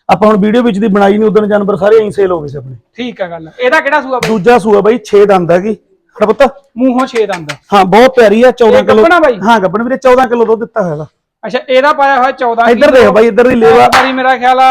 ਆਪਾਂ ਹੁਣ ਵੀਡੀਓ ਵਿੱਚ ਦੀ ਬਣਾਈ ਨਹੀਂ ਉਦੋਂ ਜਾਨਵਰ ਸਾਰੇ ਐਂ ਸੇਲ ਹੋ ਗਏ ਸੀ ਆਪਣੇ। ਠੀਕ ਆ ਗੱਲ। ਇਹਦਾ ਕਿਹੜਾ ਸੂਆ ਬਾਈ? ਦੂਜਾ ਸੂਆ ਬਾਈ 6 ਦੰਦ ਹੈਗੀ। ਹਰਬਤ ਮੂੰਹੋਂ 6 ਦੰਦ। ਹਾਂ ਬਹੁਤ ਪਿਆਰੀ ਆ 14 ਇਹ ਕਿਲੋ ਗੱਭਣਾ ਬਾਈ? ਹਾਂ ਗੱਬਣ ਵੀਰੇ 14 ਕਿਲੋ ਦੁੱਧ ਦਿੱਤਾ ਹੋਇਆ ਅੱਛਾ ਇਹਦਾ ਪਾਇਆ ਹੋਇਆ 14 ਇੱਧਰ ਦੇਖ ਬਾਈ ਇੱਧਰ ਦੀ ਲੇਵਾ। ਵਾਰੀ ਮੇਰਾ ਖਿਆਲ ਆ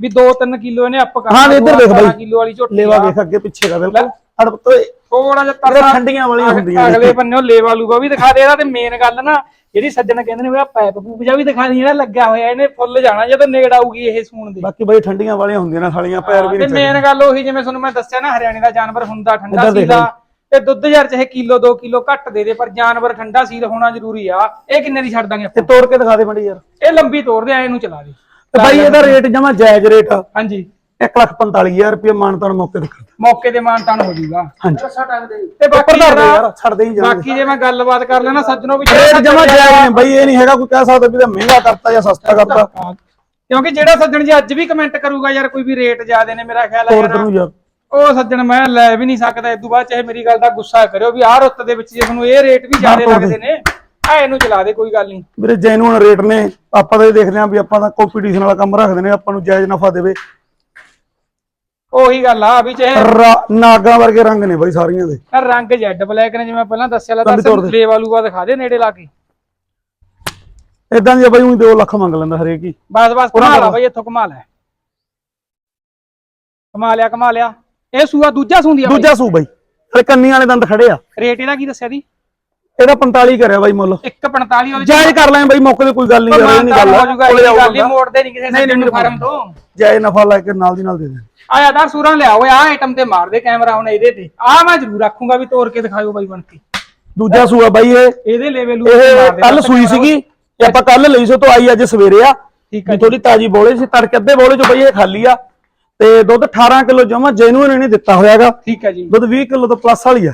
ਵੀ 2-3 ਕਿਲੋ ਇਹਨੇ ਅੱਪ ਕਰਨਾ ਹਾਂ, ਇੱਧਰ ਦੇਖ ਬਾਈ। ਕਿਲੋ ਵਾਲੀ ਝੋਟੀ ਲੇਵਾ ਆ। ਵੇਖ ਅੱਗੇ ਪਿੱਛੇ ਦਾ ਬਿਲਕੁਲ। ਹਰਬਤ ਓਏ ਥੋੜਾ ਜਿਹਾ ਤਰਸਾ ਠੰਡੀਆਂ ਵਾਲੀਆਂ ਹੁੰਦੀਆਂ ਅਗਲੇ ਬੰਨੇੋਂ ਲੇਵਾ ਲੂਗਾ ਵੀ ਦਿਖਾ ਦੇ ਇਹਦਾ ਤੇ ਮੇਨ ਗੱਲ ਨਾ ਜਿਹੜੀ ਸੱਜਣ ਕਹਿੰਦੇ ਨੇ ਵੀ ਆ ਪੈਪ ਪੂਪ ਜਾ ਵੀ ਦਿਖਾ ਦੇ ਜਿਹੜਾ ਲੱਗਿਆ ਹੋਇਆ ਇਹਨੇ ਫੁੱਲ ਜਾਣਾ ਜਦੋਂ ਨੇੜ ਆਊਗੀ ਇਹ ਸੂਣ ਦੇ। ਬਾਕੀ ਬਾਈ ਠੰਡੀਆਂ ਵਾਲੀਆਂ ਹੁੰਦੀਆਂ ਨੇ ਸਾਲੀਆਂ ਪੈਰ ਵੀ ਤੇ ਨਹੀਂ ਮੇਨ ਗੱਲ ਉਹੀ ਜਿਵੇਂ ਤੁਹਾਨੂੰ ਮੈਂ ਦੱਸਿਆ ਨਾ ਹਰਿਆਣੇ ਦਾ ਜਾਨਵਰ ਹੁੰਦਾ ਠੰਡਾ ਸੀਲਾ ਤੇ ਦੁੱਧ ਯਾਰ ਚਾਹੇ ਕਿਲੋ 2 ਕਿਲੋ ਘੱਟ ਦੇ ਦੇ ਪਰ ਜਾਨਵਰ ਠੰਡਾ ਸੀਲ ਹੋਣਾ ਜ਼ਰੂਰੀ ਆ। ਇਹ ਕਿੰਨੇ ਦੀ ਛੱਡ ਦਾਂਗੇ ਤੇ ਆਪਾਂ? ਤੋੜ ਕੇ ਦਿਖਾ ਦੇ ਮੜੀ ਯਾਰ। ਇਹ ਲੰਬੀ ਤੋੜ ਦੇ ਐ ਇਹਨੂੰ ਚਲਾ ਦੇ। ਤੇ ਬਾਈ ਇਹਦਾ ਰੇਟ ਜਮਾ ਜਾਇਜ਼ ਰੇਟ ਹਾਂਜੀ। 145000 ਰੁਪਏ ਮਾਨਤਾਨ ਮੌਕੇ ਤੇ ਕਰਦਾ ਮੌਕੇ ਤੇ ਮਾਨਤਾਨ ਹੋ ਜਾਊਗਾ। ਹਾਂਜੀ। ਤੇ ਬਾਕੀ ਉੱਪਰ ਧਰ ਦੇ ਜਿਹੜਾ- ਯਾਰ ਛੱਡ ਦੇ ਹੀ ਜਾਣਾ ਬਾਕੀ ਜੇ ਮੈਂ ਗੱਲਬਾਤ ਕਰ ਲੈਣਾ ਸੱਜਣੋ ਵੀ ਰੇਟ ਜਮਾ ਜਾਇਜ਼ ਨੇ ਬਾਈ ਇਹ ਨਹੀਂ ਹੈਗਾ ਕੋਈ ਕਹਿ ਸਕਦਾ ਵੀ ਤਾਂ ਮਹਿੰਗਾ ਕਰਤਾ ਜਾਂ ਸਸਤਾ ਕਰਤਾ। ਕਿਉਂਕਿ ਜਿਹੜਾ ਸੱਜਣ ਜੀ ਅੱਜ ਵੀ ਕਮੈਂਟ ਕਰੂਗਾ ਯਾਰ ਕੋਈ ਵੀ ਰੇਟ ਜ਼ਿਆਦੇ ਨੇ ਮੇਰਾ ਖਿਆਲ ਹੈ ਤੋੜ ਯਾਰ। ਤੈਨੂੰ ਯਾਰ ਉਹ ਸੱਜਣ ਮੈਂ ਲੈ ਵੀ ਨਹੀਂ ਸਕਦਾ ਇਸ ਤੋਂ ਬਾਅਦ ਚਾਹੇ ਮੇਰੀ ਗੱਲ ਦਾ ਗੁੱਸਾ ਕਰਿਓ ਵੀ ਆਹ ਰੁੱਤ ਦੇ ਵਿੱਚ ਜੇ ਤੁਹਾਨੂੰ ਇਹ ਰੇਟ ਵੀ ਜ਼ਿਆਦੇ ਤੋੜ ਦੇ। ਲੱਗਦੇ ਨੇ ਆ ਇਹਨੂੰ ਚਲਾ ਦੇ ਕੋਈ ਗੱਲ ਨਹੀਂ। ਵੀਰੇ ਜੈਨੂਨ ਰੇਟ ਨੇ। ਆਪਾਂ ਤਾਂ ਇਹ ਦੇਖਦੇ ਆਂ ਵੀ ਆਪਾਂ ਤਾਂ ਕੰਪੀਟੀਸ਼ਨ ਵਾਲਾ ਕੰਮ ਰੱਖਦੇ ਨੇ ਆਪਾਂ ਨੂੰ ਜਾਇਜ਼ ਨਫਾ ਦੇਵੇ। ਉਹੀ ਗੱਲ ਆ ਵੀ ਚਾਹੇ ਰਾ- ਨਾਗਾਂ ਵਰਗੇ ਰੰਗ ਨੇ ਬਾਈ ਸਾਰੀਆਂ ਦੇ। ਰੰਗ ਜੈਡ ਬਲੈਕ ਨੇ ਜਿਵੇਂ ਪਹਿਲਾਂ ਦੱਸਿਆ ਲਾ ਲੰਬੀ ਤੋੜ ਦੇ। ਲੇਵਾਲੂਗਾ ਦਿਖਾ ਦੇ ਨੇੜੇ ਲਾ ਕੇ। ਇਦਾਂ ਦੀ ਆ ਬਾਈ ਉਹੀ 2 ਲੱਖ ਮੰਗ ਲੈਂਦਾ ਹਰੇਕ ਹੀ। ਬਸ ਬਸ ਉਹਨਾਂ ਕਮਾ ਲਾ ਦਾ। ਬਈ ਇੱਥੋਂ ਕਮਾ ਲੈ ਕਮਾ ਲਿਆ ਕਮਾ ਲਿਆ ਇਹ ਸੂਆ ਦੂਜਾ ਸੂੰਦੀ ਆ ਦੂਜਾ ਸੂ ਬਾਈ। ਤੇ ਕੰਨੀ ਵਾਲੇ ਦੰਦ ਖੜੇ ਆ। ਰੇਟ ਇਹਦਾ ਕੀ ਦੱਸਿਆ ਦੀ? ਇਹਦਾ 45 ਕਰਿਆ ਬਾਈ ਮੁੱਲ। 145 ਵਾਲੀ ਜਾਇਜ਼ ਕਰ ਲੈ ਬਾਈ ਮੌਕੇ ਤੇ ਕੋਈ ਗੱਲ ਨਹੀਂ ਯਾਰ ਇਹ ਨਹੀਂ ਗੱਲ ਹੋ ਆ। ਜਾਊਗਾ ਕੋਲੇ। ਹੀ ਮੋੜਦੇ ਨਹੀਂ ਕਿਸੇ ਨਹੀਂ, ਨਹੀਂ, ਫਾਰਮ ਤੋਂ। ਜਾਇਜ਼ ਨਫਾ ਲੈ ਕੇ ਨਾਲ ਦੀ ਨਾਲ ਦੇ ਦੇ। ਆਇਆ ਦਰ ਸੂਰਾਂ ਲਿਆ ਓਏ ਆ ਆਈਟਮ ਤੇ ਮਾਰ ਦੇ ਕੈਮਰਾ ਹੁਣ ਇਹਦੇ ਤੇ। ਆ ਮੈਂ ਜ਼ਰੂਰ ਰੱਖੂੰਗਾ ਵੀ ਤੋੜ ਕੇ ਦਿਖਾਇਓ ਬਾਈ ਬਣ ਕੇ। ਦੂਜਾ ਸੂਆ ਬਾਈ ਇਹ। ਇਹਦੇ ਲੈਵਲ ਨੂੰ ਇਹ ਕੱਲ ਸੂਈ ਸੀਗੀ ਤੇ ਆਪਾਂ ਕੱਲ ਲਈ ਸੋ ਤੋਂ ਆਈ ਅੱਜ ਸਵੇਰੇ ਆ। ਠੀਕ ਵੀ ਥੋੜੀ ਤਾਜੀ ਬੋਲੇ ਸੀ ਤੜਕੇ ਅੱਧੇ ਬੋਲੇ ਚ ਬਈ ਇਹ ਖਾਲੀ ਆ। ਤੇ ਦੁੱਧ 18 ਕਿਲੋ ਜਮਾ ਜੈਨੂਨ ਇਹਨੇ ਦਿੱਤਾ ਹੋਇਆਗਾ। ਠੀਕ ਹੈ ਜੀ। ਦੁੱਧ 20 ਕਿਲੋ ਤੋਂ ਪਲੱਸ ਵਾਲੀ ਆ।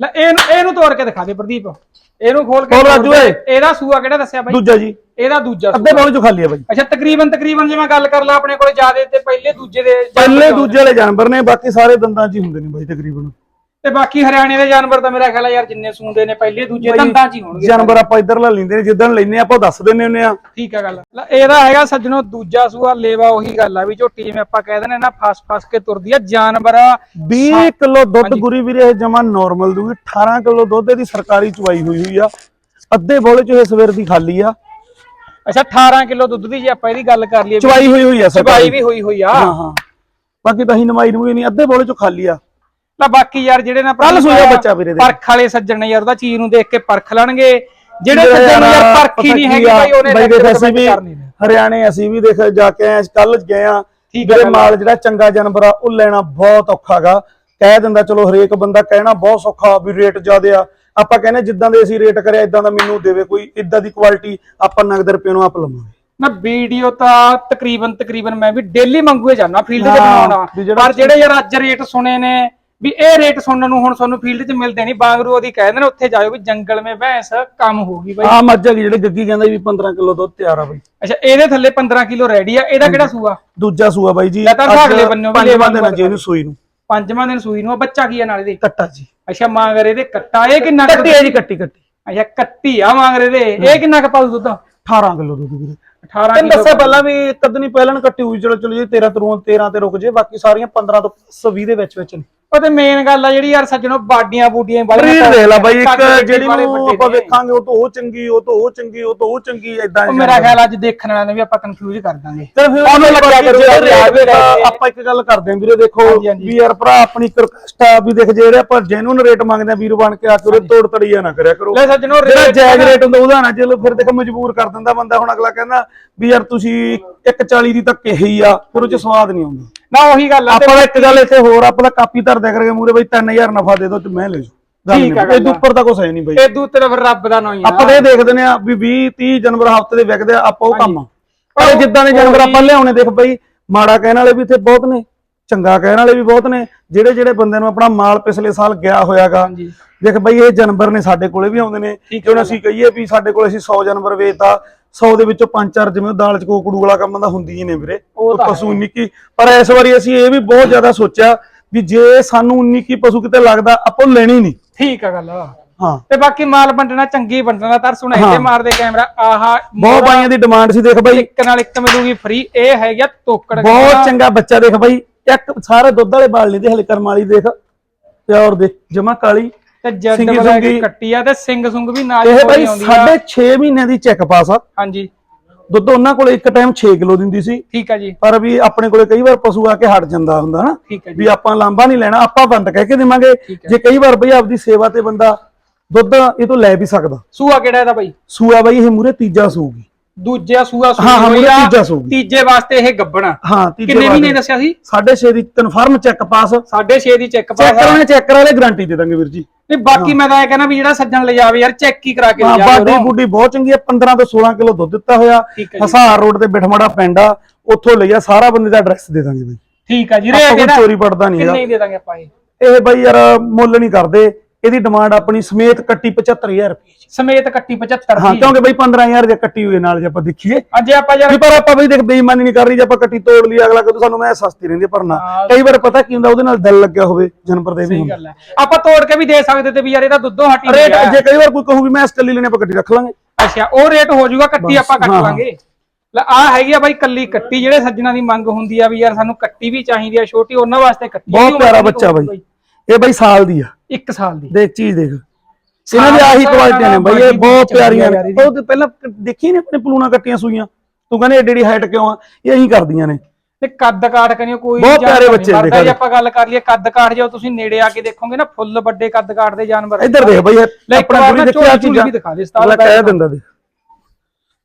ਲੈ ਇਹਨੂੰ ਇਹਨੂੰ ਤੋੜ ਕੇ ਦਿਖਾ ਦੇ ਪ੍ਰਦੀਪ। ਇਹਨੂੰ ਖੋਲ ਕੇ ਖੋਲ ਰਾਜੂ। ਇਹਦਾ ਸੂਆ ਕਿਹੜਾ ਦੱਸਿਆ ਬਾਈ? ਦੂਜਾ ਜੀ। ਇਹਦਾ ਦੂਜਾ ਅੱਧੇ ਸੂਆ। ਬੋਲੇ ਚ ਖਾਲੀ ਆ ਬਾਈ। ਅੱਛਾ ਤਕਰੀਬਨ ਤਕਰੀਬਨ ਜੇ ਮੈਂ ਗੱਲ ਕਰ ਲਾ ਆਪਣੇ ਕੋਲੇ ਜਿਆਦੇ ਤੇ ਪਹਿਲੇ ਦੂਜੇ ਦੇ ਪਹਿਲੇ ਦੂਜੇ ਵਾਲੇ। ਜਾਨਵਰ ਨੇ ਬਾਕੀ ਸਾਰੇ ਦੰਦਾਂ 'ਚ ਹੀ ਹੁੰਦੇ ਨੇ ਬਾਈ ਤਕਰੀਬਨ। ਤੇ ਬਾਕੀ ਹਰਿਆਣੇ ਦੇ ਜਾਨਵਰ ਤਾਂ ਮੇਰਾ ਖਿਆਲ ਹੈ ਯਾਰ ਜਿੰਨੇ ਸੂੰਦੇ ਨੇ ਪਹਿਲੇ ਦੂਜੇ ਦੰਦਾਂ 'ਚ ਹੀ ਹੋਣਗੇ ਜਾਨਵਰ ਆਪਾਂ ਇੱਧਰ ਲੈ ਲੈਂਦੇ ਨੇ ਜਿੱਦਣ ਲੈਨੇ ਆਪਾਂ ਦੱਸ ਦਿੰਨੇ ਹੁੰਨੇ ਆ। ਠੀਕ ਹੈ ਗੱਲ। ਲੈ ਇਹਦਾ ਹੈਗਾ ਸੱਜਣੋ ਦੂਜਾ ਸੂਆ ਲੇਵਾ ਉਹੀ ਗੱਲ ਆ ਵੀ ਝੋਟੀ ਜਿਵੇਂ ਆਪਾਂ ਕਹਿ ਦਿੰਦੇ ਨਾ ਫਸ ਫਸ ਕੇ ਤੁਰਦੀ ਆ ਜਾਨਵਰ 20 ਕਿਲੋ ਦੁੱਧ ਗੁਰੀ ਵੀਰੇ ਇਹ ਜਮਾ ਨਾਰਮਲ ਦੂਗੀ 18 ਕਿਲੋ ਦੁੱਧ ਇਹਦੀ ਸਰਕਾਰੀ ਚੁਆਈ ਹੋਈ ਹੋਈ ਆ। ਅੱਧੇ ਬੋਲੇ 'ਚ ਇਹ ਸਵੇਰ ਦੀ ਖਾਲੀ ਆ। ਅੱਛਾ 18 ਕਿਲੋ ਦੁੱਧ ਦੀ ਜੇ ਆਪਾਂ ਇਹਦੀ ਗੱਲ ਕਰ ਲਈਏ ਚੁਆਈ ਹੋਈ ਹੋਈ ਆ ਸਰਕਾਰੀ। ਵੀ ਹੋਈ ਹੋਈ ਆ। ਹਾਂ ਹਾਂ। ਬਾਕੀ ਤਾਂ ਹੀ ਨਮਾਈ ਨੂੰ ਨਹੀਂ ਅੱਧੇ ਬੋਲੇ 'ਚ ਖਾਲੀ ਆ। ਲੈ ਬਾਕੀ ਯਾਰ ਜਿਹੜੇ ਨਾ ਕੱਲ੍ਹ ਸੂਇਆ ਬੱਚਾ ਵੀਰੇ ਦੇ। ਪਰਖ ਵਾਲੇ ਸੱਜਣ ਨੇ ਯਾਰ ਉਹਦਾ ਚੀਜ਼ ਨੂੰ ਦੇਖ ਕੇ ਪਰਖ ਲੈਣਗੇ ਜਿਹੜੇ ਸੱਜਣ ਨੂੰ ਯਾਰ ਪਰਖ ਹੀ ਨਹੀਂ ਹੈਗੀ ਭਾਈ ਉਹਨੇ ਬਾਈ ਦੇਖ ਅਸੀਂ ਵੀ। ਹਰਿਆਣੇ ਅਸੀਂ ਵੀ ਦੇਖ ਜਾ ਕੇ ਆਏ ਕੱਲ ਗਏ ਆ ਗੱਲ। ਮਾਲ ਜਿਹੜਾ ਚੰਗਾ ਜਾਨਵਰ ਆ ਉਹ ਲੈਣਾ ਬਹੁਤ ਔਖਾਗਾ ਕਹਿ ਦਿੰਦਾ ਚਲੋ ਹਰੇਕ ਬੰਦਾ ਕਹਿਣਾ ਬਹੁਤ ਸੌਖਾ ਵੀ ਰੇਟ ਜ਼ਿਆਦੇ ਆ ਆਪਾਂ ਕਹਿੰਦੇ ਜਿੱਦਾਂ ਦੇ ਅਸੀਂ ਰੇਟ ਕਰਿਆ ਇਦਾਂ ਦਾ ਮੈਨੂੰ ਦੇਵੇ ਕੋਈ ਇਦਾਂ ਦੀ ਕੁਆਲਿਟੀ ਆਪਾਂ ਨਗਦ ਰੁਪਏ ਨੂੰ ਆਪ ਲਵਾਂਗੇ ਨਾ ਵੀਡੀਓ ਤਾਂ ਤਕਰੀਬਨ ਤਕਰੀਬਨ ਮੈਂ ਵੀ ਡੇਲੀ ਮੰਗੂਏ ਜਾਣਾ ਫੀਲਡ ਤੇ ਬਣਾਉਣਾ ਪਰ ਜਿਹੜੇ ਯਾਰ ਅੱਜ ਰੇਟ ਸੁਣੇ ਨੇ ਵੀ ਇਹ ਰੇਟ ਸੁਣਨ ਨੂੰ ਹੁਣ ਤੁਹਾਨੂੰ ਫੀਲਡ 'ਚ ਮਿਲਦੇ ਨਹੀਂ ਬਾਂਗਰੂ ਉਹਦੀ ਕਹਿੰਦੇ ਨੇ ਉੱਥੇ ਜਾਇਓ ਵੀ ਜੰਗਲ ਮੇ ਭੈਂਸ ਕੰਮ ਹੋਗੀ ਬਾਈ। ਆ ਮੱਝ ਹੈਗੀ ਜਿਹੜੇ ਗੱਗੀ ਕਹਿੰਦਾ ਵੀ 15 ਕਿਲੋ ਦੁੱਧ ਤਿਆਰ ਆ ਬਾਈ। ਅੱਛਾ ਇਹਦੇ ਥੱਲੇ 15 ਕਿਲੋ ਰੈਡੀ ਆ ਇਹਦਾ ਕਿਹੜਾ ਸੂਆ? ਦੂਜਾ ਸੂਆ ਬਾਈ ਜੀ। ਲੈ ਤਾਂ ਅੱਜ ਅਗਲੇ ਬੰਨਿਓ ਵੀ ਪੰਜਵਾਂ ਲੈ ਦਿਨ ਆ ਜੀ ਇਹਨੂੰ ਸੂਈ ਨੂੰ। ਪੰਜਵਾਂ ਦਿਨ ਸੂਈ ਨੂੰ ਆ, ਬੱਚਾ ਕੀ ਆ ਨਾਲ ਇਹਦੇ? ਕੱਟਾ ਜੀ। ਅੱਛਾ ਮਾਂਗਰੇ ਦੇ ਕੱਟਾ ਇਹ ਕਿੰਨਾ ਕੱਟੀ ਹੈ ਜੀ ਕੱਟੀ ਕੱਟੀ। ਅੱਛਾ ਕੱਟੀ ਆ ਮਾਂਗਰੇ ਦੇ ਇਹ ਕਿੰਨਾ ਕੁ ਪਾਉ ਦੁੱਧ? 18 ਕਿਲੋ ਦੁੱਧ ਵੀਰੇ। 18 ਤੈਨੂੰ ਕਿਲੋ ਦੱਸਿਆ ਪਹਿਲਾਂ ਵੀ ਕਦ ਨਹੀਂ ਪਹਿਲਾਂ ਕੱਟੀ ਹੋਈ ਚਲੋ ਚਲੋ ਜੀ 13 ਤਰੋਂ 13 ਤੇ ਰੁਕ ਜੇ ਬਾਕੀ ਸਾਰੀਆਂ 15 ਤੋਂ 20 ਦੇ ਵਿੱਚ ਵਿੱਚ ਨੇ। ਉਹ ਤੇ ਮੇਨ ਗੱਲ ਆ ਜਿਹੜੀ ਯਾਰ ਸੱਜਣੋ ਬਾਡੀਆਂ ਬੂਡੀਆਂ ਰੀਡ ਦੇਖ ਲੈ ਬਾਈ ਇੱਕ ਜਿਹੜੀ ਨੂੰ ਆਪਾਂ। ਵੇਖਾਂਗੇ ਉਹ ਤੋਂ ਉਹ ਚੰਗੀ ਉਹ ਤੋਂ ਉਹ ਚੰਗੀ ਉਹ ਤੋਂ ਉਹ ਚੰਗੀ ਇਦਾਂ ਉਹ ਮੇਰਾ ਖਿਆਲ ਅੱਜ ਦੇਖਣ ਵਾਲਿਆਂ ਨੇ ਵੀ ਆਪਾਂ ਕਨਫਿਊਜ਼ ਕਰ ਦਾਂਗੇ। ਉਹਨੂੰ ਲੱਗਿਆ ਕਰੂਗਾ ਆਪਾਂ ਇੱਕ ਗੱਲ ਕਰਦੇ ਆਂ ਵੀਰੇ ਦੇਖੋ। ਵੀ ਯਾਰ ਭਰਾ ਆਪਣੀ ਇੱਕ ਰਿਕਵੈਸਟ ਆ ਵੀ ਦੇਖ ਜਿਹੜੇ ਆਪਾਂ ਜੈਨੂਨ ਰੇਟ ਮੰਗਦੇ ਆ ਵੀਰ ਬਣ ਕੇ ਆ ਕੇ ਤੋੜ ਤੜੀਆ ਨਾ ਕਰਿਆ ਕਰੋ। ਲੈ ਸੱਜਣੋ ਜਿਹੜਾ ਜਾਇਜ਼ ਰੇਟ ਹੁੰਦਾ ਉਹਦਾ ਨਾ ਚਲੋ ਫਿਰ ਦੇਖ ਮਜਬੂਰ ਕਰ ਦਿੰਦਾ ਬੰਦਾ। ਹੁਣ ਅਗਲਾ ਕਹਿੰਦਾ ਵੀ ਯਾਰ ਤੁਸੀਂ 140 ਦੀ ਤਾਂ ਕਹੀ ਆ ਫਿਰ ਉਹ ਚ ਸਵਾਦ ਨਹੀਂ ਆਉਂਦਾ। ਨਾ ਉਹੀ ਗੱਲ ਆ ਤੇ ਆਪਾਂ ਇੱਕ ਗੱਲ ਇੱਥੇ ਹੋਰ ਆਪਾਂ ਤਾਂ ਕਾਪੀ ਧਰ ਦਿਆ ਕਰਾਂਗੇ ਮੂਰੇ ਬਈ 3000 ਨਫਾ ਦੇ ਦੋ ਤੇ ਮੈਂ ਲੈ ਜਾ ਠੀਕ ਆ ਗੱਲ ਇਹ ਉੱਪਰ ਤਾਂ ਕੁਛ ਹੈ ਨਹੀਂ ਬਈ। ਇਹ ਦੂਤਰ ਫਿਰ ਰੱਬ ਦਾ ਨਾਂ ਹੀ ਆ। ਆਪਾਂ ਇਹ ਦੇਖਦੇ ਨੇ ਆ ਵੀ 20 30 ਜਨਵਰ ਹਫ਼ਤੇ ਦੇ ਵਿਕਦੇ ਆ ਆਪਾਂ ਉਹ ਕੰਮ ਆ। ਪਰ ਜਿੱਦਾਂ ਦੇ ਜਾਨਵਰ ਆਪਾਂ ਲਿਆਉਣੇ ਦੇਖ ਬਈ ਮਾੜਾ ਕਹਿਣ ਵਾਲੇ ਵੀ ਇੱਥੇ ਬਹੁਤ ਨੇ। ਚੰਗਾ ਕਹਿਣ ਵਾਲੇ ਵੀ ਬਹੁਤ ਨੇ ਜਿਹੜੇ ਜਿਹੜੇ ਬੰਦੇ ਨੂੰ ਆਪਣਾ ਮਾਲ ਪਿਛਲੇ ਸਾਲ ਗਿਆ ਹੋਇਆਗਾ। ਦੇਖ ਬਈ ਇਹ ਜਾਨਵਰ ਨੇ ਸਾਡੇ ਕੋਲੇ ਵੀ ਆਉਂਦੇ ਨੇ। ਹੁਣ ਅਸੀਂ ਕਹੀਏ ਵੀ ਸਾਡੇ ਕੋਲੇ ਅਸੀਂ 100 ਜਾਨਵਰ ਵੇਚਦਾ 100 ਦੇ ਵਿੱਚੋਂ 5-4 ਜਿਵੇਂ ਉਹ ਦਾਲ ਚ ਕੋਕੜੂ ਵਾਲਾ ਕੰਮ ਤਾਂ ਹੁੰਦੀ ਹੀ ਨੇ ਵੀਰੇ ਪਸ਼ੂ ਨਿੱਕੀ। ਪਰ ਇਸ ਵਾਰੀ ਅਸੀਂ ਇਹ ਵੀ ਬਹੁਤ ਜ਼ਿਆਦਾ ਸੋਚਿਆ ਵੀ ਜੇ ਸਾਨੂੰ 19 ਕੀ ਪਸ਼ੂ ਕਿਤੇ ਲੱਗਦਾ ਆਪਾਂ ਲੈਣੀ ਨਹੀਂ। ਠੀਕ ਆ ਗੱਲ ਹਾਂ। ਤੇ ਬਾਕੀ ਮਾਲ ਵੰਡਣਾ ਚੰਗੀ ਵੰਡਣਾ ਤਰ ਸੁਣਾ ਇੱਥੇ ਮਾਰਦੇ ਕੈਮਰਾ ਆਹਾ ਬਹੁਤ ਬਾਈਆਂ ਦੀ ਡਿਮਾਂਡ ਸੀ ਦੇਖ ਬਈ। ਇੱਕ ਨਾਲ ਇੱਕ ਮਿਲੂਗੀ ਫ੍ਰੀ ਇਹ ਹੈਗਾ ਤੋਕੜ ਬਹੁਤ ਚੰਗਾ ਬੱਚਾ ਦੇਖ ਬਾਈ। ਇੱਕ ਸਾਰੇ ਦੁੱਧ ਵਾਲੇ ਬਾਲ ਨਹੀਂ ਦੇ ਹਲੇ ਕਰਮ ਵਾਲੀ ਦੇਖ। ਔਰ ਦੇਖ ਜਮਾ ਕਾਲੀ। ਤੇ ਬਲੈਕ ਸੁੰਗੀ। ਕੱਟੀ ਆ ਤੇ ਸਿੰਘ ਸੁੰਗ ਵੀ ਨਾਲ ਇਹ ਹੀ ਬਾਈ ਆਉਂਦੀ ਆ। ਸਾਢੇ 6 ਮਹੀਨਿਆਂ ਦੀ ਚੈੱਕ ਪਾਸ ਆ। ਹਾਂਜੀ। ਦੁੱਧ ਉਹਨਾਂ ਕੋਲੇ ਇੱਕ ਟਾਈਮ 6 ਕਿਲੋ ਦਿੰਦੀ ਸੀ। ਠੀਕ ਆ ਜੀ। ਪਰ ਵੀ ਆਪਣੇ ਕੋਲੇ ਕਈ ਵਾਰ ਪਸ਼ੂ ਆ ਕੇ ਹਟ ਜਾਂਦਾ ਹੁੰਦਾ ਹੈ ਜੀ। ਵੀ ਆਪਾਂ ਲਾਂਬਾ ਨਹੀਂ ਲੈਣਾ ਆਪਾਂ ਬੰਦ ਕਹਿ ਕੇ ਦੇਵਾਂਗੇ। ਹੈ। ਜੇ ਕਈ ਵਾਰ ਬਈ ਆਪਦੀ ਸੇਵਾ ਤੇ ਬੰਦਾ ਦੁੱਧ ਇਹ ਤੋਂ ਲੈ ਵੀ ਸਕਦਾ। ਸੂਆ ਕਿਹੜਾ ਇਹਦਾ ਬਾਈ? ਸੂਆ ਬਈ ਇਹ ਮੂਰੇ ਤੀਜਾ ਸੂਗੀ। ਦੂਜਾ ਸੂਆ ਸੂਈ ਹਾਂ, ਹਾਂ, ਮੂਹਰੇ ਆ। ਤੀਜਾ ਸੂਗੀ। ਤੀਜੇ ਵਾਸਤੇ ਇਹ ਗੱਬਣਾ ਹਾਂ ਤੀਜੇ ਕਿੰਨੇ ਮਹੀਨੇ ਦੱਸਿਆ ਸੀ? ਸਾਢੇ 6 ਦੀ ਕਨਫਰਮ ਚੈੱਕ ਪਾਸ 6.5 ਦੀ ਚੈੱਕ ਚੈੱਕ ਪਾਸ ਕਰਾਉਣੇ ਚੈੱਕ ਕਰਾ ਲੈ ਗਾਰੰਟੀ ਦੇ ਦਾਂਗੇ ਵੀਰ ਜੀ। ਨਹੀਂ ਬਾਕੀ ਮੈਂ ਤਾਂ ਇਹ ਕਹਿੰਦਾ ਵੀ ਜਿਹੜਾ ਸੱਜਣ ਲੈ ਜਾਵੇ ਯਾਰ ਚੈੱਕ ਹੀ ਕਰਾ ਕੇ ਲੈ ਜਾਵੇ ਬਾਡੀ ਬੁੱਡੀ ਬਹੁਤ ਚੰਗੀ ਹੈ 15 ਤੋਂ 16 ਕਿਲੋ ਦੁੱਧ ਦਿੱਤਾ ਹੋਇਆ। ਠੀਕ ਹੈ ਜੀ। ਹਸਾਰ ਰੋਡ ਤੇ ਬਿਠਮਾੜਾ ਪਿੰਡ ਆ ਉੱਥੋਂ ਲਈਆ ਸਾਰਾ ਬੰਦੇ ਦਾ ਐਡਰੈਸ ਦੇ ਦਾਂਗੇ ਬਈ। ਠੀਕ ਆ ਜੀ ਆਪਾਂ ਰੇਟ ਕੋਈ ਇਹਦਾ ਚੋਰੀ ਪੜਦਾ ਨਹੀਂ ਕਿੰਨੇ ਹੈਗਾ ਹੀ ਦੇ ਦਾਂਗੇ ਆਪਾਂ ਇਹ? ਇਹ ਬਈ ਯਾਰ ਮੁੱਲ ਨਹੀਂ ਕਰਦੇ। ਇਹਦੀ ਡਿਮਾਂਡ ਆਪਣੀ ਸਮੇਤ ਕੱਟੀ 75000 ਰੁਪਏ ਚ। ਸਮੇਤ ਕੱਟੀ 75 ਹਾਂ ਕਿਉਂਕਿ ਬਈ 15000 ਦੀ ਕੱਟੀ ਹੋਈ ਹੈ ਨਾਲ ਜੇ ਆਪਾਂ ਦੇਖੀਏ। ਅੱਜ ਆਪਾਂ ਯਾਰ ਪਰ ਆਪਾਂ ਬਈ ਦੇਖ ਬੇਈਮਾਨੀ ਨਹੀਂ ਕਰ ਰਹੀ ਜੇ ਆਪਾਂ ਕੱਟੀ ਤੋੜ ਲਈ ਅਗਲਾ ਕਦੋਂ ਸਾਨੂੰ ਮੈਂ ਸਸਤੀ ਰਹਿੰਦੀ ਪਰ ਨਾ। ਕਈ ਵਾਰ ਪਤਾ ਕੀ ਹੁੰਦਾ ਉਹਦੇ ਨਾਲ ਦਿਲ ਲੱਗਿਆ ਹੋਵੇ ਜਨਪਰ ਦੇ ਵੀ ਸਹੀ ਹੁੰਦਾ। ਗੱਲ ਹੈ। ਆਪਾਂ ਤੋੜ ਕੇ ਵੀ ਦੇ ਸਕਦੇ ਤੇ ਵੀ ਯਾਰ ਇਹਦਾ ਦੁੱਧੋਂ ਹਟੀ ਰੇਟ ਜੇ ਕਈ ਵਾਰ ਕੋਈ ਕਹੂ ਵੀ ਮੈਂ ਇਸ ਕੱਲੀ ਲੈਣੇ ਆਪਾਂ ਕੱਟੀ ਰੱਖ ਲਾਂਗੇ। ਅੱਛਾ ਉਹ ਰੇਟ ਹੋ ਜਾਊਗਾ ਕੱਟੀ ਆਪਾਂ ਕੱਟ ਲਾਂਗੇ। ਲੈ ਆ ਹੈਗੀ ਆ ਬਾਈ ਕੱਲੀ ਕੱਟੀ ਜਿਹੜੇ ਸੱਜਣਾ ਦੀ ਮੰਗ ਹੁੰਦੀ ਆ ਵੀ ਯਾਰ ਸਾਨੂੰ ਕੱਟੀ ਵੀ ਚਾਹੀਦੀ ਆ ਛੋਟੀ ਉਹਨਾਂ ਵਾਸਤੇ ਕੱਟੀ ਬਹੁਤ ਪਿਆਰਾ ਬੱਚਾ ਬਾਈ। ਇਹ ਬਈ ਸਾਲ ਦੀ ਆ। ਇੱਕ ਸਾਲ ਦੀ। ਦੇਖ ਚੀਜ਼ ਦੇਖ। ਇਹਨਾਂ ਦੀ ਆਹੀ ਕੁਆਲਿਟੀਆਂ ਨੇ ਬਈ ਇਹ ਬਹੁਤ ਪਿਆਰੀਆਂ ਨੇ। ਉਹ ਤੇ ਪਹਿਲਾਂ ਦੇਖੀ ਨੇ ਆਪਣੇ ਪਲੂਣਾ ਕੱਟੀਆਂ ਸੂਈਆਂ? ਤੂੰ ਕਹਿੰਦੇ ਏਡੀ ਏਡੀ ਹਾਈਟ ਕਿਉਂ ਆ? ਇਹ ਇਹੀ ਕਰਦੀਆਂ ਨੇ। ਤੇ ਕੱਦ ਕਾਠ ਕਰਿਓ ਕੋਈ ਬਹੁਤ ਪਿਆਰੇ ਬੱਚੇ ਦੇਖੋ। ਜੇ ਆਪਾਂ ਗੱਲ ਕਰ ਲਈਏ ਕੱਦ ਕਾਠ ਜੇ ਤੁਸੀਂ ਨੇੜੇ ਆ ਕੇ ਦੇਖੋਗੇ ਨਾ ਫੁੱਲ ਵੱਡੇ ਕੱਦ ਦੇ ਜਾਨਵਰ ਇੱਧਰ ਦੇਖ ਬਈ ਆਪਣਾ ਗੁਰੂ ਦੇਖਿਆ ਚੀਜ਼ਾਂ? ਦਿਖਾ ਦੇ ਸਤਾਰ ਅਗਲਾ ਕਹਿ ਦਿੰਦਾ ਦੇਖ।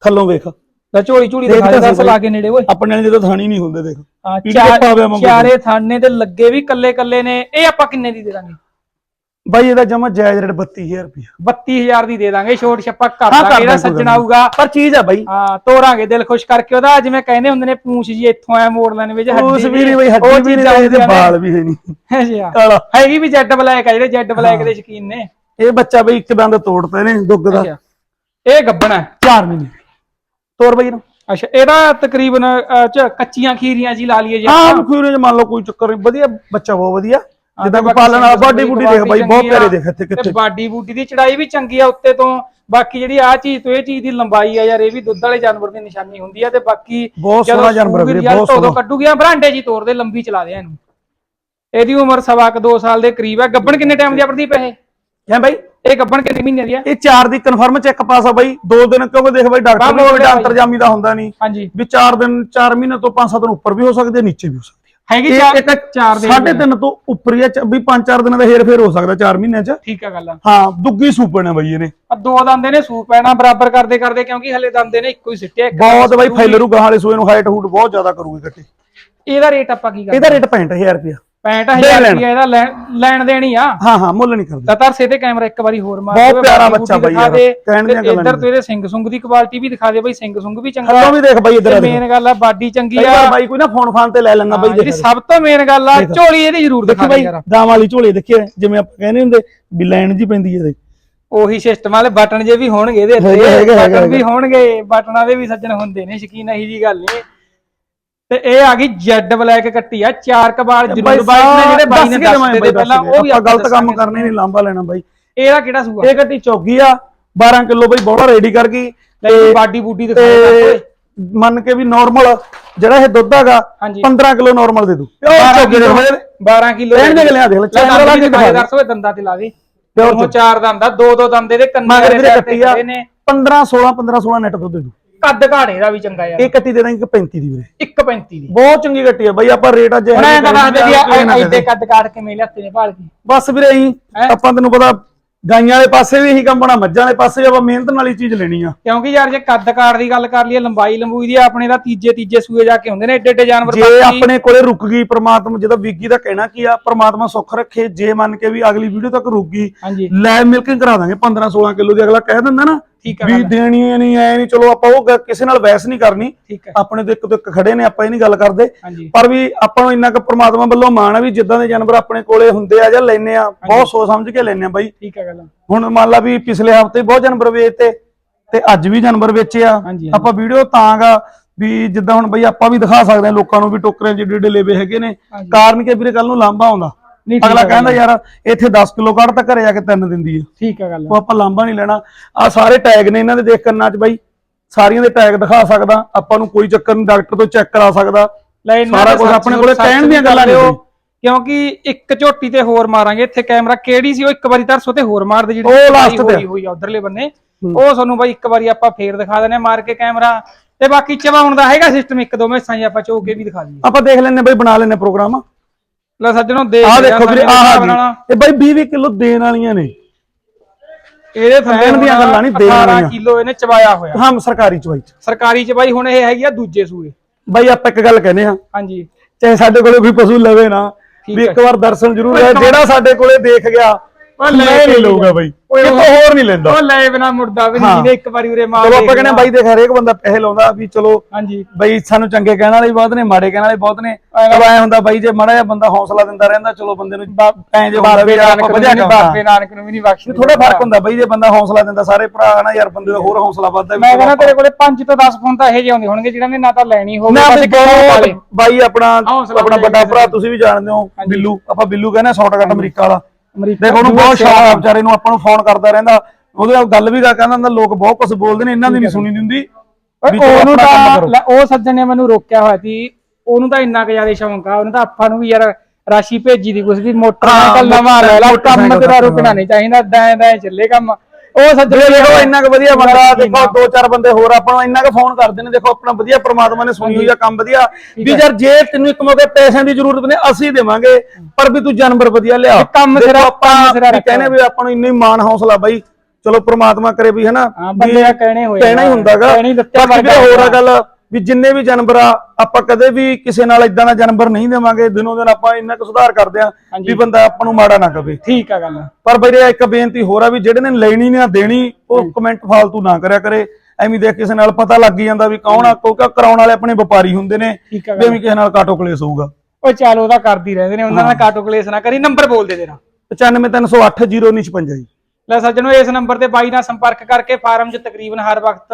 ਥੱਲੋਂ ਵੇਖ। ਲੈ ਝੋਲੀ ਝੂਲੀ ਦੇਖ ਦੇ ਦੱਸ ਲਾ ਕੇ ਨੇੜੇ ਓਏ। ਆਪਣੇ ਵਾਲੇ ਜਦੋਂ ਥਾਣੀ ਨਹੀਂ ਹੁੰਦੇ ਦੇਖ। ਹਾਂ, ਦੇ ਚਾਰੇ ਥਾਨੇ ਤੇ ਲੱਗੇ ਵੀ ਕੱਲੇ ਕੱਲੇ ਨੇ। ਇਹ ਆਪਾਂ ਕਿੰਨੇ ਦੀ ਦੇ ਦਾਂਗੇ? ਬਾਈ ਇਹਦਾ ਜਮਾ ਜਾਇਜ਼ ਰੇਟ 32000 ਰੁਪਏ 32000 ਦੀ ਦੇ ਦਾਂਗੇ ਛੋਟ ਛੱਪਾ ਕਰ ਹਾਂ, ਦਾਂਗੇ ਇਹਦਾ ਦਾਂਗੇ, ਸੱਜਣ ਆਊਗਾ। ਪਰ ਚੀਜ਼ ਆ ਬਾਈ। ਹਾਂ ਤੋਰਾਂਗੇ ਦਿਲ ਖੁਸ਼ ਕਰਕੇ ਉਹਦਾ ਜਿਵੇਂ ਕਹਿੰਦੇ ਹੁੰਦੇ ਨੇ ਪੂੰਛ ਜੀ ਇੱਥੋਂ ਐ ਮੋੜ ਲੈਣ ਵਿੱਚ ਉਸ ਵੀ ਨਹੀਂ ਬਈ ਉਹ ਹੱਡੀ ਵੀ ਚੀਜ਼ਾਂ ਨਹੀਂ ਇਹਦੇ ਹੁੰਦੀਆਂ ਨੇ। ਵਾਲ ਵੀ ਹੈ ਨਹੀਂ। ਅੱਛਾ ਕਾਲਾ। ਹੈਗੀ ਵੀ ਜੈਡ ਬਲੈਕ ਆ ਜਿਹੜੇ ਜੈਡ ਬਲੈਕ ਦੇ ਸ਼ਕੀਨ ਨੇ। ਇਹ ਬੱਚਾ ਬਈ ਇੱਕ ਦੰਦ ਤੋੜਤੇ ਨੇ ਦੁੱਗ ਦਾ। ਅੱਛਾ। ਇਹ ਗੱਬਣਾ ਹੈ। 4 ਮਹੀਨੇ। ਤੋੜ ਬਈ ਇਹਨੂੰ। ਅੱਛਾ ਇਹਦਾ ਤਕਰੀਬਨ ਅਹ, ਚ ਕੱਚੀਆਂ ਖੀਰੀਆਂ ਜੀ ਲਾ ਲਈਏ ਜੀ ਹਾਂ ਆਪਾਂ। ਖੂਰੇ ਮੰਨ ਲਓ ਕੋਈ ਚੱਕਰ ਨਹੀਂ ਵਧੀਆ ਬੱਚਾ ਬਹੁਤ ਵਧੀਆ। ਹਾਂ, ਜਿੱਦਾਂ ਪਾਲਣ ਵਾਲਾ ਬਾਡੀ ਬੂਡੀ ਦੇਖ ਬਾਈ ਬਹੁਤ ਪਿਆਰੇ। ਦੇਖ ਇੱਥੇ ਤੇ ਕਿੱਥੇ। ਬਾਡੀ ਬੂਡੀ ਦੀ ਚੜਾਈ ਵੀ ਚੰਗੀ ਆ ਉੱਤੇ ਤੋਂ। ਬਾਕੀ ਜਿਹੜੀ ਆ ਚੀਜ਼ ਤੋਂ ਇਹ ਚੀਜ਼ ਦੀ ਲੰਬਾਈ ਆ ਯਾਰ ਇਹ ਵੀ ਦੁੱਧ ਵਾਲੇ ਜਾਨਵਰ ਦੀ ਨਿਸ਼ਾਨੀ ਹੁੰਦੀ ਆ ਤੇ ਬਾਕੀ ਬਹੁਤ ਸੋਹਣਾ ਜਾਨਵਰ ਵੀਰੇ ਬਹੁਤ ਸੋਹਣਾ। ਕੱਢੂ ਗਿਆ ਬਰਾਂਡੇ ਜੀ ਤੋੜ ਦੇ ਲੰਬੀ ਚਲਾ ਦੇ ਇਹਨੂੰ। ਇਹਦੀ ਉਮਰ ਸਵਾ ਕੁ 2 ਸਾਲ ਦੇ ਕਰੀਬ ਆ। ਗੱਬਣ ਕਿੰਨੇ ਟਾਈਮ ਦੀ ਆ ਪ੍ਰਦੀਪ ਇਹ? ਹੈ ਬਾਈ? ਇਹ ਗੱਬਣ ਕਿੰਨੇ ਮਹੀਨੇ ਦੀ ਆ? ਇਹ 4 ਦੀ ਕਨਫਰਮ ਚੈੱਕ ਪਾਸ ਆ ਬਾਈ। 2 ਦਿਨ ਕਿਉਂਕਿ ਦੇਖ ਬਾਈ ਡਾਕਟਰ ਬਾਬਾ ਅੰਤਰਜਾਮੀ ਦਾ ਹੁੰਦਾ ਨਹੀਂ। ਵੀ 4 ਦਿਨ 4 ਮਹੀਨੇ ਤੋਂ 5-7 ਦਿਨ ਉੱਪਰ ਵੀ ਹੋ ਸਕਦੇ ਨੀਚੇ ਵੀ ਹੋ ਸਕਦੇ। ਹੈਗੀ ਇਹ ਚਾਰ ਇੱਕ ਚਾਰ ਦੇ ਸਾਢੇ ਤਿੰਨ ਤੋਂ ਉੱਪਰ ਹੀ ਆ ਚ- ਵੀ 5-4 ਦਿਨਾਂ ਦਾ ਹੇਰ ਫੇਰ ਹੋ ਸਕਦਾ 4 ਮਹੀਨਿਆਂ ਚ। ਠੀਕ ਆ ਗੱਲ ਆ। ਹਾਂ ਦੁੱਗੀ ਸੂਪਣ ਹੈ ਬਾਈ ਇਹਨੇ। ਆ ਦੋ ਦੰਦੇ ਨੇ ਸੂਪ ਪੈਣਾ ਬਰਾਬਰ ਕਰਦੇ ਕਰਦੇ ਕਿਉਂਕਿ ਹਲੇ ਦੰਦੇ ਨੇ ਇੱਕੋ ਹੀ ਸਿੱਟਿਆ ਇੱਕ ਬਹੁਤ ਬਾਈ ਫੈਲਰੂ ਗਾਂ ਵਾਲੇ ਸੂਏ ਨੂੰ ਹਾਈਟ ਹੂਟ ਬਹੁਤ ਜ਼ਿਆਦਾ ਕਰੂਗੀ ਕੱਟੀ। ਇਹਦਾ ਰੇਟ ਆਪਾਂ ਕੀ ਕਰਦੇ? ਇਹਦਾ ਰੇਟ 65000 ਰੁਪਇਆ। 65000 ਲੈਣ। ਰੁਪਏ ਇਹਦਾ ਲੈਣ- ਲੈਣ ਦੇਣੀ ਆ। ਹਾਂ ਹਾਂ ਮੁੱਲ ਨਹੀਂ ਕਰਦੇ। ਤਾਂ ਤਰਸੇ ਤੇ ਕੈਮਰਾ ਇੱਕ ਵਾਰੀ ਹੋਰ ਮਾਰ ਬਹੁਤ ਦੇ, ਪਿਆਰਾ ਬਾਕੀ ਬੱਚਾ ਬੂਟੀ ਬਾਈ ਦਿਖਾ ਯਾਰ, ਦੇ, ਕਹਿਣ ਦੀਆਂ ਤੇ ਗੱਲਾਂ ਇੱਧਰ ਨਹੀਂ। ਤੋਂ ਇਹਦੇ ਸਿੰਘ ਸੁੰਗ ਦੀ ਕੁਆਲਿਟੀ ਵੀ ਦਿਖਾ ਦੇ ਬਈ ਸਿੰਘ ਸੁੰਗ ਵੀ ਚੰਗਾ ਥੱਲੋਂ ਵੀ ਦੇਖ ਬਾਈ ਇਧਰ ਮੇਨ ਗੱਲ ਆ ਬਾਡੀ ਚੰਗੀ ਕਈ ਆ। ਵਾਰ ਬਾਈ ਕੋਈ ਨਾ ਫੋਨ ਫਾਨ ਤੇ ਲੈ ਲੈਣਾ ਬਾਈ ਹਾਂ, ਦੇਖ ਜਿਹੜੀ ਸਭ ਤੋਂ ਮੇਨ ਗੱਲ ਆ ਝੋਲੀ ਇਹਦੀ ਜ਼ਰੂਰ ਦੇਖੀ ਦਿਖਾ ਦੇ ਬਾਈ ਯਾਰ। ਗਾਂ ਵਾਲੀ ਝੋਲੇ ਦੇਖਿਆ ਜਿਵੇਂ ਆਪਾਂ ਕਹਿੰਦੇ ਹੁੰਦੇ ਵੀ ਲਾਈਨ ਜੀ ਪੈਂਦੀ ਹੈ ਇਹਦੇ। ਉਹੀ ਸਿਸਟਮ ਵਾਲੇ ਬਟਨ ਜੇ ਵੀ ਹੋਣਗੇ ਇਹਦੇ ਹੈਗੇ, ਹੈਗੇ, ਉੱਤੇ ਹੈਗੇ, ਬਟਨ ਵੀ ਹੈਗੇ। ਹੋਣਗੇ ਬਟਨਾਂ ਦੇ ਵੀ ਸੱਜਣ ਹੁੰਦੇ ਨੇ ਸ਼ਕੀਨ ਇਹੀ ਜੀ ਗੱਲ ਨਹੀਂ ਤੇ ਇਹ ਆ ਗਈ ਜੈਡ ਬਲੈਕ ਕੱਟੀ ਆ ਚਾਰ ਕਬਾੜ ਜ਼ਰੂਰ ਬਾਈ ਨੇ ਜਿਹੜੇ ਬਾਈ ਨੇ ਦੱਸ ਦੇ ਪਹਿਲਾਂ ਉਹ ਵੀ ਗਲਤ ਕੰਮ। ਕਰਨੇ ਨਹੀਂ ਲਾਂਬਾ ਲੈਣਾ ਬਾਈ। ਇਹਦਾ ਕਿਹੜਾ ਸੂਆ? ਇਹ ਗੱਡੀ ਚੌਗੀ ਆ 12 ਕਿਲੋ ਬਾਈ ਬੋੜਾ ਰੈਡੀ ਕਰ ਗਈ। ਲੈ ਬਾਡੀ ਬੂਟੀ ਦਿਖਾ ਦੇ ਤੇ ਮੰਨ ਕੇ ਵੀ ਨਾਰਮਲ ਜਿਹੜਾ ਇਹ ਦੁੱਧ ਹੈਗਾ ਹਾਂਜੀ। 15 ਕਿਲੋ ਨਾਰਮਲ ਦੇ ਦੂ। ਪਿਓਰ 12 ਚੌਗੀ ਦੇ। ਕਿਲੋ 12 ਕਿਲੋ ਰਹਿਣ ਦੇ ਗਲਿਆਂ ਦੇਖ ਲੈ, ਚਾਰ ਲਾ ਕੇ ਦਿਖਾ ਦੇ। ਦੰਦਾਂ ਤੇ ਲਾ ਦੇ। ਪਿਓਰ ਉਹ ਚਾਰ ਦੰਦ ਦੋ ਦੋ ਦੰਦ ਇਹਦੇ ਕੰਨਾਂ ਦੇ ਕੱਟੀ ਤੇ ਆ ਖੜੇ ਨੇ। 15 16 15 16 ਨੈਟ ਦੁੱਧ ਦੇ ਦੂ। ਕੱਦ ਘਾੜੇ ਦਾ ਵੀ ਚੰਗਾ ਯਾਰ। ਇਹ ਕੱਟੀ ਦੇ ਦਾਂਗੇ 35 ਦੀ ਵੀਰੇ। 1.35 ਦੀ। ਬਹੁਤ ਚੰਗੀ ਕੱਟੀ ਆ ਬਾਈ ਆਪਾਂ ਰੇਟ ਅੱਜ ਹੁਣ ਐਂ ਤਾਂ ਦੱਸ ਦੇ ਵੀ ਐ- ਐਡੇ ਕੱਦ ਕਾੜ ਕੇ ਮੇਲੇ ਹੱਥੇ ਨੇ ਭਾਲ ਕੇ। ਬਸ ਵੀਰੇ ਹੈਂ? ਆਪਾਂ ਤੈਨੂੰ ਪਤਾ ਗਾਈਆਂ ਵਾਲੇ ਪਾਸੇ ਵੀ ਇਹੀ ਕੰਮ ਬਣਾ ਮੱਝਾਂ ਵਾਲੇ ਪਾਸੇ ਵੀ ਆਪਾਂ ਮਿਹਨਤ ਨਾਲ ਹੀ ਚੀਜ਼ ਲੈਣੀ ਆ। ਕਿਉਂਕਿ ਯਾਰ ਜੇ ਕੱਦ ਕਾੜ ਦੀ ਗੱਲ ਕਰ ਲਈਏ ਲੰਬਾਈ ਲੰਬੂਈ ਦੀ ਆਪਣੇ ਦਾ ਤੀਜੇ ਤੀਜੇ ਸੂਏ ਜਾ ਕੇ ਹੁੰਦੇ ਨੇ ਏਡੇ ਏਡੇ ਜਾਨਵਰ ਜੇ ਆਪਣੇ ਕੋਲੇ ਰੁਕ ਗਈ ਪ੍ਰਮਾਤਮਾ ਜਿਹਦਾ ਵਿਗੀ ਦਾ ਕਹਿਣਾ ਕੀ ਆ ਪ੍ਰਮਾਤਮਾ ਸੁੱਖ ਰੱਖੇ ਜੇ ਮੰਨ ਕੇ ਵੀ ਅਗਲੀ ਵੀਡੀਓ ਤੱਕ ਰੁਕ ਗਈ ਲੈ ਮਿਲਕਿੰਗ ਕਰਾ ਦਾਂਗੇ 15 16 ਕਿਲੋ ਦੀ ਅਗਲਾ ਕਹਿ ਦਿੰਦਾ ਨਾ ਠੀਕ ਆ ਵੀ ਗੱਲ ਦੇਣੀ ਨਹੀਂ ਐ ਨਹੀਂ ਚਲੋ ਆਪਾਂ ਉਹ ਕਿਸੇ ਨਾਲ ਬਹਿਸ ਨਹੀਂ ਕਰਨੀ। ਹੈ ਆਪਣੇ ਤੋਂ ਇੱਕ ਤੋਂ ਇੱਕ ਖੜੇ ਨੇ ਆਪਾਂ ਇਹ ਨਹੀਂ ਗੱਲ ਕਰਦੇ। ਪਰ ਵੀ ਆਪਾਂ ਨੂੰ ਇੰਨਾ ਕੁ ਪ੍ਰਮਾਤਮਾ ਵੱਲੋਂ ਮਾਣ ਆ ਵੀ ਜਿੱਦਾਂ ਦੇ ਜਾਨਵਰ ਆਪਣੇ ਕੋਲੇ ਹੁੰਦੇ ਆ ਜਾਂ ਲੈਨੇ ਆ ਬਹੁਤ ਸੋਚ ਸਮਝ ਕੇ ਲੈਨੇ ਆ ਬਾਈ। ਠੀਕ ਹੈ ਗੱਲ ਹੁਣ ਮੰਨ ਲਾ ਵੀ ਪਿਛਲੇ ਹਫ਼ਤੇ ਬਹੁਤ ਜਾਨਵਰ ਵੇਚਤੇ ਤੇ ਅੱਜ ਵੀ ਜਾਨਵਰ ਵੇਚੇ ਆ। ਆਪਾਂ ਵੀਡੀਓ ਤਾਂ ਗਾ ਵੀ ਜਿੱਦਾਂ ਹੁਣ ਬਈ ਆਪਾਂ ਵੀ ਦਿਖਾ ਸਕਦੇ ਆ ਲੋਕਾਂ ਨੂੰ ਵੀ ਟੋਕਰਿਆਂ ਜਿਹੜੇ ਏਡੇ ਲੇਵੇ ਹੈਗੇ ਨੇ। ਕਾਰਨ ਕਿ ਵੀਰੇ ਕੱਲ ਨੂੰ ਲਾਂਬਾ ਆਉਂਦਾ। ਨਹੀਂ ਠੀਕ ਅਗਲਾ ਕਹਿੰਦਾ ਯਾਰ ਇੱਥੇ 10 ਕਿਲੋ ਕੱਢ ਤਾਂ ਘਰੇ ਜਾ ਕੇ ਤਿੰਨ ਦਿੰਦੀ ਹੈ ਠੀਕ ਹੈ ਗੱਲ ਉਹ ਆਪਾਂ ਲਾਂਬਾ ਨਹੀਂ ਲੈਣਾ। ਆ ਸਾਰੇ ਟੈਗ ਨੇ ਇਹਨਾਂ ਦੇ ਦੇਖ ਕੰਨਾਂ 'ਚ ਬਾਈ। ਸਾਰੀਆਂ ਦੇ ਟੈਗ ਦਿਖਾ ਸਕਦਾ। ਆਪਾਂ ਨੂੰ ਕੋਈ ਚੱਕਰ ਨਹੀਂ ਡਾਕਟਰ ਤੋਂ ਚੈੱਕ ਕਰਾ ਸਕਦਾ। ਲੈ ਇਹਨਾਂ ਸਾਰਾ ਕੁਝ ਸੱਚ ਆਪਣੇ ਨੂੰ ਕੋਲੇ ਸੱਚ ਕਹਿਣ ਦੀਆਂ ਵੀ ਗੱਲਾਂ ਬਈ। ਕਿਉਂਕਿ ਇੱਕ ਝੋਟੀ ਤੇ ਹੋਰ ਮਾਰਾਂਗੇ। ਇੱਥੇ ਕੈਮਰਾ ਕਿਹੜੀ ਸੀ ਉਹ ਇੱਕ ਵਾਰੀ ਤਰਸੋ ਤੇ ਹੋਰ ਮਾਰ ਦੇ ਉਹ last ਤੇ। ਹੋਈ ਹੋਈ ਆ ਉਧਰਲੇ ਬੰਨੇ। ਉਹ ਤੁਹਾਨੂੰ ਬਾਈ ਇੱਕ ਵਾਰੀ ਆਪਾਂ ਫੇਰ ਦਿਖਾ ਹਾਂ ਮਾਰ ਕੇ ਕੈਮਰਾ ਤੇ ਬਾਕੀ ਚਵਾਉਣ ਦਾ ਹੈਗਾ ਸਿਸਟਮ ਇੱਕ ਦੋ ਮੈਸਾਂ ਆਪਾਂ ਚੋ ਕੇ ਵੀ ਦਿਖਾ ਦਈਏ। ਆਪਾਂ ਦੇਖ ਲੈਨੇ ਬਈ ਬਣਾ ਲੈਨੇ ਪ੍ਰੋਗਰਾਮ ਲੈ ਸੱਜਣੋ ਦੇਖ ਲਿਆ ਦੇਖੋ ਵੀਰੇ ਆਹ ਆ। ਗਈ ਇਹ ਬਾਈ 20 20 ਕਿਲੋ ਦੇਣ ਵਾਲੀਆਂ ਨੇ। ਇਹਦੇ ਕਹਿਣ ਦੀਆਂ ਗੱਲਾਂ ਨਹੀਂ, ਦੇਣ 18 ਵਾਲੀਆਂ। ਕਿਲੋ ਇਹਨੇ ਚਵਾਇਆ ਹੋਇਆ। ਹਾਂ ਸਰਕਾਰੀ ਚਵਾਈ ਚ। ਸਰਕਾਰੀ ਚ ਬਾਈ ਹੁਣ ਇਹ ਹੈਗੀ ਆ ਦੂਜੇ ਸੂਏ। ਬਾਈ ਆਪਾਂ ਇੱਕ ਗੱਲ ਕਹਿੰਦੇ ਆ ਹਾਂਜੀ। ਚਾਹੇ ਸਾਡੇ ਕੋਲੇ ਵੀ ਪਸ਼ੂ ਲਵੇ ਨਾ ਵੀ। ਇੱਕ ਵਾਰ ਦਰਸ਼ਨ ਜ਼ਰੂਰ ਹੈ ਜਿਹੜਾ ਸਾਡੇ ਕੋਲੇ ਦੇਖ ਗਿਆ ਉਹ ਲੈ ਲੈ ਕੇ ਨਹੀਂ ਲਊਗਾ ਬਾਈ। ਓਏ ਕਿਤੋਂ ਹੋਰ ਨਹੀਂ ਲੈਂਦਾ। ਉਹ ਲੈ ਬਿਨਾ ਮੁੜਦਾ ਵੀ ਨਹੀਂ ਹਾਂ। ਜਿਹਨੇ ਇੱਕ ਵਾਰੀ ਉਰੇ ਮਾਰ ਚਲੋ ਆਪਾਂ ਦੇਖ ਕਹਿੰਦੇ ਆ, ਬਾਈ ਦੇਖ ਹਰੇਕ ਬੰਦਾ ਪੈਸੇ ਲਾਉਂਦਾ ਵੀ ਚਲੋ ਹਾਂਜੀ। ਬਈ ਸਾਨੂੰ ਚੰਗੇ ਕਹਿਣ ਵਾਲੇ ਬਹੁਤ ਨੇ ਮਾੜੇ ਕਹਿਣ ਵਾਲੇ ਬਹੁਤ ਨੇ। ਚਲੋ ਐ ਹੁੰਦਾ ਬਾਈ ਜੇ ਮਾੜਾ ਜਿਹਾ ਬੰਦਾ ਹੌਸਲਾ ਦਿੰਦਾ ਰਹਿੰਦਾ ਚਲੋ ਬੰਦੇ ਨੂੰ ਐ ਜੇ ਹੁੰਦਾ ਵੀ ਯਾਰ ਆਪਾਂ ਨਾਨਕ ਵਧੀਆ ਨੂੰ ਕੰਮ ਬਾਪੇ ਨਾਨਕ ਨੂੰ ਵੀ ਨਹੀਂ ਬਖਸ਼ਦੇ ਥੋੜਾ ਫ਼ਰਕ ਹੁੰਦਾ ਬਾਈ ਜੇ ਬੰਦਾ ਹੌਸਲਾ ਦਿੰਦਾ ਸਾਰੇ ਭਰਾ ਨਾ ਯਾਰ ਬੰਦੇ ਦਾ ਹੋਰ ਹੌਸਲਾ ਵੱਧਦਾ ਮੈਂ ਚਲੋ ਕਹਿੰਦਾ ਤੇਰੇ ਕੋਲੇ 5 ਤੋਂ 10 ਫੋਨ ਤਾਂ ਇਹੋ ਜਿਹੇ ਆਉਂਦੇ ਹੋਣਗੇ ਜਿਹਨਾਂ ਨੇ ਨਾ ਤਾਂ ਲੈਣੀ ਹੋਵੇ ਬਈ ਆਪਣਾ ਆਪਣਾ ਵੱਡਾ ਭਰਾ। ਤੁਸੀਂ ਵੀ ਜਾਣਦੇ ਹੋ ਬਿੱਲੂ। ਆਪਾਂ ਬਿੱਲੂ ਕਹਿੰਦੇ ਸ਼ਾਰਟਕਟ ਅਮਰੀਕਾ ਵਾਲਾ। ਅਮਰੀਕਾ ਦੇਖੋ ਉਹਨੂੰ ਬਹੁਤ ਸ਼ੌਕ ਆ ਵਿਚਾਰੇ ਨੂੰ ਆਪਾਂ ਨੂੰ ਫੋਨ ਕਰਦਾ ਰਹਿੰਦਾ। ਉਹਦੇ ਨਾਲ ਗੱਲ ਵੀ ਕਰ ਕਹਿੰਦਾ ਹੁੰਦਾ ਲੋਕ ਬਹੁਤ ਕੁਝ ਬੋਲਦੇ ਨੇ ਇਹਨਾਂ ਦੀ ਨਹੀਂ ਸੁਣੀ ਹੁੰਦੀ। ਉਹਨੂੰ ਤਾਂ ਉਹ ਸੱਜਣ ਨੇ ਮੈਨੂੰ ਰੋਕਿਆ ਹੋਇਆ ਸੀ ਉਹਨੂੰ ਤਾਂ ਇੰਨਾ ਕੁ ਜ਼ਿਆਦਾ ਸ਼ੌਂਕ ਆ ਉਹਨੇ ਤਾਂ ਆਪਾਂ ਨੂੰ ਵੀ ਯਾਰ ਰਾਸ਼ੀ ਭੇਜੀ ਦੀ ਕੁਛ ਵੀ ਮੋਟਰਸਾਈਕਲ ਨਵਾਂ ਲੈ ਲਾ ਕੰਮ ਹਾਂ। ਰੁਕਣਾ ਨਹੀਂ ਚਾਹੀਦਾ ਦੈਂ ਦੈਂ ਚੱਲੇ ਕੰਮ। ਉਹ ਸੱਜਣ ਦੇਖੋ ਇੰਨਾ ਕੁ ਵਧੀਆ ਬੰਦਾ ਦੇਖੋ ਦੋ ਚਾਰ ਬੰਦੇ ਹੋਰ ਆਪਾਂ ਨੂੰ ਇੰਨਾ ਕੁ ਫੋਨ ਕਰਦੇ ਨੇ ਦੇਖੋ ਆਪਣਾ ਵਧੀਆ ਪ੍ਰਮਾਤਮਾ ਨੇ ਸੁਣੀ ਹੋਈ ਆ ਕੰਮ ਵਧੀਆ। ਵੀ ਯਾਰ ਜੇ ਤੈਨੂੰ ਇੱਕ ਮੌਕੇ ਪੈਸਿਆਂ ਦੀ ਜ਼ਰੂਰਤ ਨੇ ਅਸੀਂ ਦੇਵਾਂਗੇ ਪਰ ਵੀ ਤੂੰ ਜਾਨਵਰ ਵਧੀਆ ਲਿਆ। ਕੰਮ ਸਿਰਾ- ਆਪਾਂ ਵੀ ਕਹਿੰਦੇ ਵੀ ਆਪਾਂ ਨੂੰ ਇੰਨੀ ਮਾਣ ਹੌਸਲਾ ਬਾਈ। ਚਲੋ ਪ੍ਰਮਾਤਮਾ ਕਰੇ ਵੀ ਹਨਾ। ਵੀ ਬੰਦੇ ਦਾ ਕਹਿਣੇ ਹੋਏ ਕਹਿਣਾ ਹੀ। ਹੁੰਦਾਗਾ। ਬਾਕੀ ਵਰਗਾ ਹੋਰ ਆ ਗੱਲ। ਵੀ ਜਿੰਨੇ ਵੀ ਜਾਨਵਰ ਆ ਆਪਾਂ ਕਦੇ ਵੀ ਕਿਸੇ ਨਾਲ ਇਦਾਂ ਦਾ ਜਾਨਵਰ ਨਹੀਂ ਦੇਵਾਂਗੇ ਦਿਨੋਂ ਦਿਨ ਆਪਾਂ ਇੰਨਾ ਕੁ ਸੁਧਾਰ ਕਰਦੇ ਆ ਵੀ ਬੰਦਾ ਆਪਾਂ ਨੂੰ ਮਾੜਾ ਨਾ ਕਵੇ। ਠੀਕ ਆ ਗੱਲ। ਪਰ ਵੀਰੇ ਇੱਕ ਬੇਨਤੀ ਹੋਰ ਆ ਵੀ ਜਿਹੜੇ ਨੇ ਲੈਣੀ ਨਾ ਦੇਣੀ ਉਹ ਕਮੈਂਟ ਫਾਲਤੂ ਨਾ ਕਰਿਆ ਕਰੇ। ਐਵੇਂ ਦੇਖ ਕਿਸੇ ਨਾਲ ਪਤਾ ਲੱਗ ਜਾਂਦਾ ਵੀ ਕੌਣ ਆ ਕਿਉਂਕਿ ਕਰਾਉਣ ਵਾਲੇ ਆਪਣੇ ਵਪਾਰੀ ਹੁੰਦੇ ਨੇ ਵੀ ਐਵੇਂ ਕਿਸੇ ਨਾਲ ਕਾਟੋ ਕਲੇਸ ਹੋਊਗਾ। ਉਹ ਚੱਲ ਉਹਦਾ ਕਰਦੀ ਰਹਿੰਦੇ ਨੇ ਉਹਨਾਂ ਨਾਲ ਕਾਟੋ ਕਲੇਸ ਨਾ ਕਰੀ ਨੰਬਰ ਬੋਲ ਦੇ ਤੇਰਾ। 9530801956 ਜੀ। ਲੈ ਸੱਜਣੋ ਇਸ ਨੰਬਰ ਤੇ ਬਾਈ ਨਾਲ ਸੰਪਰਕ ਕਰਕੇ ਫਾਰਮ 'ਚ ਤਕਰੀਬਨ ਹਰ ਵਕਤ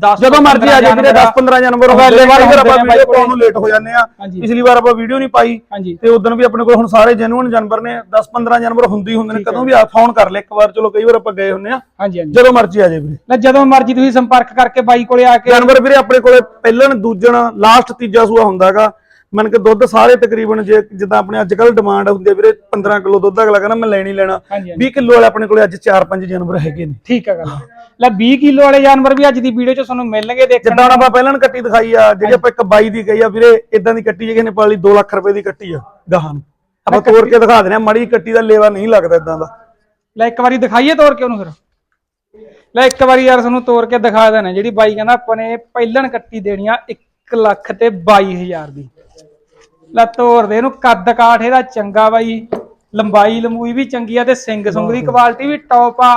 10 ਜਦੋਂ ਮਰਜ਼ੀ ਆ ਜਾਏ ਵੀਰੇ 10 15 ਜਨਵਰ ਹੁੰਦੇ ਨੇ ਕਈ ਵਾਰ ਆਪਾਂ ਹੁੰਦੇ ਵੀਡੀਓ ਬਾਈ ਪਾਉਣ ਨੂੰ ਲੇਟ ਹੋ ਜਾਂਦੇ ਆ। ਪਿਛਲੀ ਵਾਰ ਆਪਾਂ ਵੀਡੀਓ ਨਹੀਂ ਪਾਈ ਤੇ ਉਦੋਂ ਵੀ ਆਪਣੇ ਕੋਲ ਹੁਣ ਸਾਰੇ ਜੈਨੂਇਨ ਜਾਨਵਰ ਨੇ 10 15 ਜਾਨਵਰ ਹੁੰਦੇ ਹੀ ਹੁੰਦੇ ਨੇ। ਕਦੋਂ ਵੀ ਆ ਫੋਨ ਕਰ ਲੈ ਇੱਕ ਵਾਰ ਚਲੋ ਕਈ ਵਾਰ ਆਪਾਂ ਗਏ ਹੁੰਨੇ ਆ। ਜਦੋਂ ਮਰਜ਼ੀ ਆ ਜਾਏ ਵੀਰੇ। ਲੈ ਜਦੋਂ ਮਰਜ਼ੀ ਤੁਸੀਂ ਸੰਪਰਕ ਕਰਕੇ ਬਾਈ ਕੋਲੇ ਆ ਕੇ ਜਾਨਵਰ ਵੀਰੇ ਆਪਣੇ ਕੋਲੇ ਪਹਿਲਣ ਦੂਜਣ ਲਾਸਟ ਤੀਜਾ ਸੂਆ ਹੁੰਦਾਗਾ। ਮੰਨ ਕੇ ਦੁੱਧ ਸਾਰੇ ਤਕਰੀਬਨ ਜੇ ਜਿੱਦਾਂ ਆਪਣੇ ਅੱਜ ਕੱਲ ਡਿਮਾਂਡ ਹੁੰਦੀ ਹੈ ਵੀਰੇ 15 ਕਿਲੋ ਦੁੱਧ ਅਗਲਾ ਕਹਿੰਦਾ ਮੈਂ ਲੈਣੀ ਲੈਣਾ। ਹਾਂਜੀ ਹਾਂਜੀ। 20 ਕਿਲੋ ਵਾਲੇ ਆਪਣੇ ਕੋਲੇ ਅੱਜ 4-5 ਜਾਨਵਰ ਹੈਗੇ ਨੇ। ਠੀਕ ਆ ਗੱਲ। ਲੈ 20 ਕਿਲੋ ਵਾਲੇ ਜਾਨਵਰ ਵੀ ਅੱਜ ਦੀ ਵੀਡੀਓ 'ਚ ਤੁਹਾਨੂੰ ਮਿਲਣਗੇ ਦੇਖਣ ਜਿੱਦਾਂ ਆਪਾਂ ਪਹਿਲਣ ਕੱਟੀ ਦਿਖਾਈ ਆ ਜਿਹੜੀ ਆਪਾਂ ਇੱਕ ਬਾਈ ਦੀ ਕਹੀ ਆ ਵੀਰੇ ਇਦਾਂ ਦੀ ਕੱਟੀ ਜੇ ਕਿਸੇ ਨੇ ਪਾਲੀ 2 ਲੱਖ ਰੁਪਏ ਦੀ ਕੱਟੀ ਆ ਗਾਹਾਂ ਨੂੰ। ਆਪਾਂ ਤੋੜ ਕੇ ਦਿਖਾ ਦਿੰਦੇ ਆ ਮੜੀ ਕੱਟੀ ਦਾ ਲੇਵਾ ਨਹੀਂ ਲੱਗਦਾ ਇਦਾਂ ਦਾ। ਲੈ ਇੱਕ ਵਾਰੀ ਦਿਖਾਈਏ ਤੋੜ ਕੇ ਉਹਨੂੰ ਫਿਰ। ਲੈ ਇੱਕ ਵਾਰੀ ਯਾਰ ਤੁਹਾਨੂੰ ਤੋੜ ਕੇ ਦਿਖਾ ਦੇਣਾ ਜਿਹੜੀ ਬਾਈ ਕਹਿੰਦਾ ਆਪਾਂ ਨੇ ਪਹਿਲਣ ਕੱਟੀ ਦੇਣੀ ਆ 1 ਲੱਖ ਤੇ 22000 ਦੀ। ਲੈ ਤੋਰ ਦੇ ਇਹਨੂੰ ਕੱਦ ਕਾਠ ਇਹਦਾ ਚੰਗਾ ਬਾਈ। ਲੰਬਾਈ ਲੰਬੂਈ ਵੀ ਚੰਗੀ ਆ ਤੇ ਸਿੰਘ ਸੁੰਗ ਦੀ ਕੁਆਲਿਟੀ ਵੀ ਟੌਪ ਆ।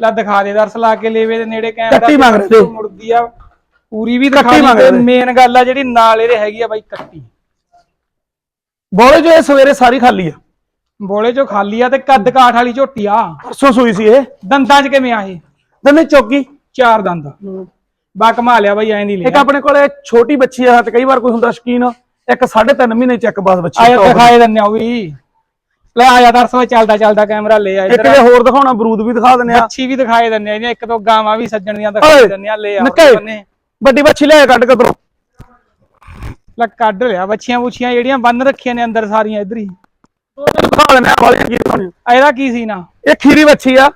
ਲੈ ਦਿਖਾ ਦੇ ਦਰਸ ਲਾ ਕੇ ਲੇਵੇ ਦੇ ਨੇੜੇ ਕੈਮਰਾ ਕੱਟੀ ਮੰਗ ਰਹੇ ਤੇ। ਮੁੜਦੀ ਆ। ਪੂਰੀ ਵੀ ਦਿਖਾ ਦੇ। ਮੇਨ ਗੱਲ ਆ ਜਿਹੜੀ ਨਾਲ ਇਹਦੇ ਹੈਗੀ ਆ ਬਾਈ ਕੱਟੀ। ਬੋਲੇ ਜੋ ਇਹ ਸਵੇਰੇ ਸਾਰੀ ਖਾਲੀ ਆ। ਬੋਲੇ ਚੋਂ ਖਾਲੀ ਆ ਤੇ ਕੱਦ ਕਾਠ ਵਾਲੀ ਝੋਟੀ ਆ। ਪਰਸੋਂ ਸੂਈ ਸੀ ਇਹ। ਦੰਦਾਂ 'ਚ ਕਿਵੇਂ ਆ ਇਹ? ਦੰਨੇ ਚੌਕੀ। ਚਾਰ ਦੰਦ। ਬਾ ਕਮਾ ਲਿਆ ਬਾਈ ਐਂ ਨਹੀਂ ਇੱਕ ਲਿਆ। ਆਪਣੇ ਕੋਲੇ ਛੋਟੀ ਬੱਚੀ ਆ ਤੇ ਕਈ ਵਾਰ ਕੋਈ ਹੁੰਦਾ ਸ਼ਕੀਨ। ਇੱਕ 3.5 ਮਹੀਨੇ ਚੱਕ ਬਾਅਦ ਬੱਚੀ ਆਇਆ top ਦੀ। ਦਿਖਾਏ ਦਿੰਨੇ ਉਹ ਵੀ। ਲੈ ਆਇਆ ਦਰਸੋ ਚੱਲਦਾ ਚੱਲਦਾ ਕੈਮਰਾ ਲੈ ਆ ਇੱਕ ਇੱਧਰ। ਜੇ ਹੋਰ ਦਿਖਾਉਣਾ ਬਰੂਦ ਵੀ ਦਿਖਾ ਦਿੰਨੇ ਆ। ਅੱਛੀ ਵੀ ਦਿਖਾਏ ਦਿੰਨੇ ਆ ਇਹਦੀਆਂ ਇੱਕ ਦੋ ਗਾਵਾਂ ਵੀ ਸੱਜਣ ਦੀਆਂ ਓਏ, ਦਿਖਾਈ ਦਿੰਨੇ ਆ ਲੈ ਆ ਨਿੱਕੇ ਬੰਨੇ ਵੱਡੀ ਬੱਚੀ ਲਿਆ ਕੱਢ ਕੇ ਉਧਰੋਂ ਲੈ ਕੱਢ ਲਿਆ ਬੱਚੀਆਂ ਬੁੱਛੀਆਂ ਜਿਹੜੀਆਂ ਬੰਨ ਰੱਖੀਆਂ ਨੇ ਅੰਦਰ ਸਾਰੀਆਂ ਇੱਧਰ ਹੀ। ਦਿਖਾ ਆ ਵਾਲੀਆਂ ਕੀ ਦਿਖਾਉਣੀਆਂ ਆ ਇਹਦਾ ਕੀ ਸੀ ਨਾ ਇਹ ਖੀਰੀ ਬੱਚੀ ਆ।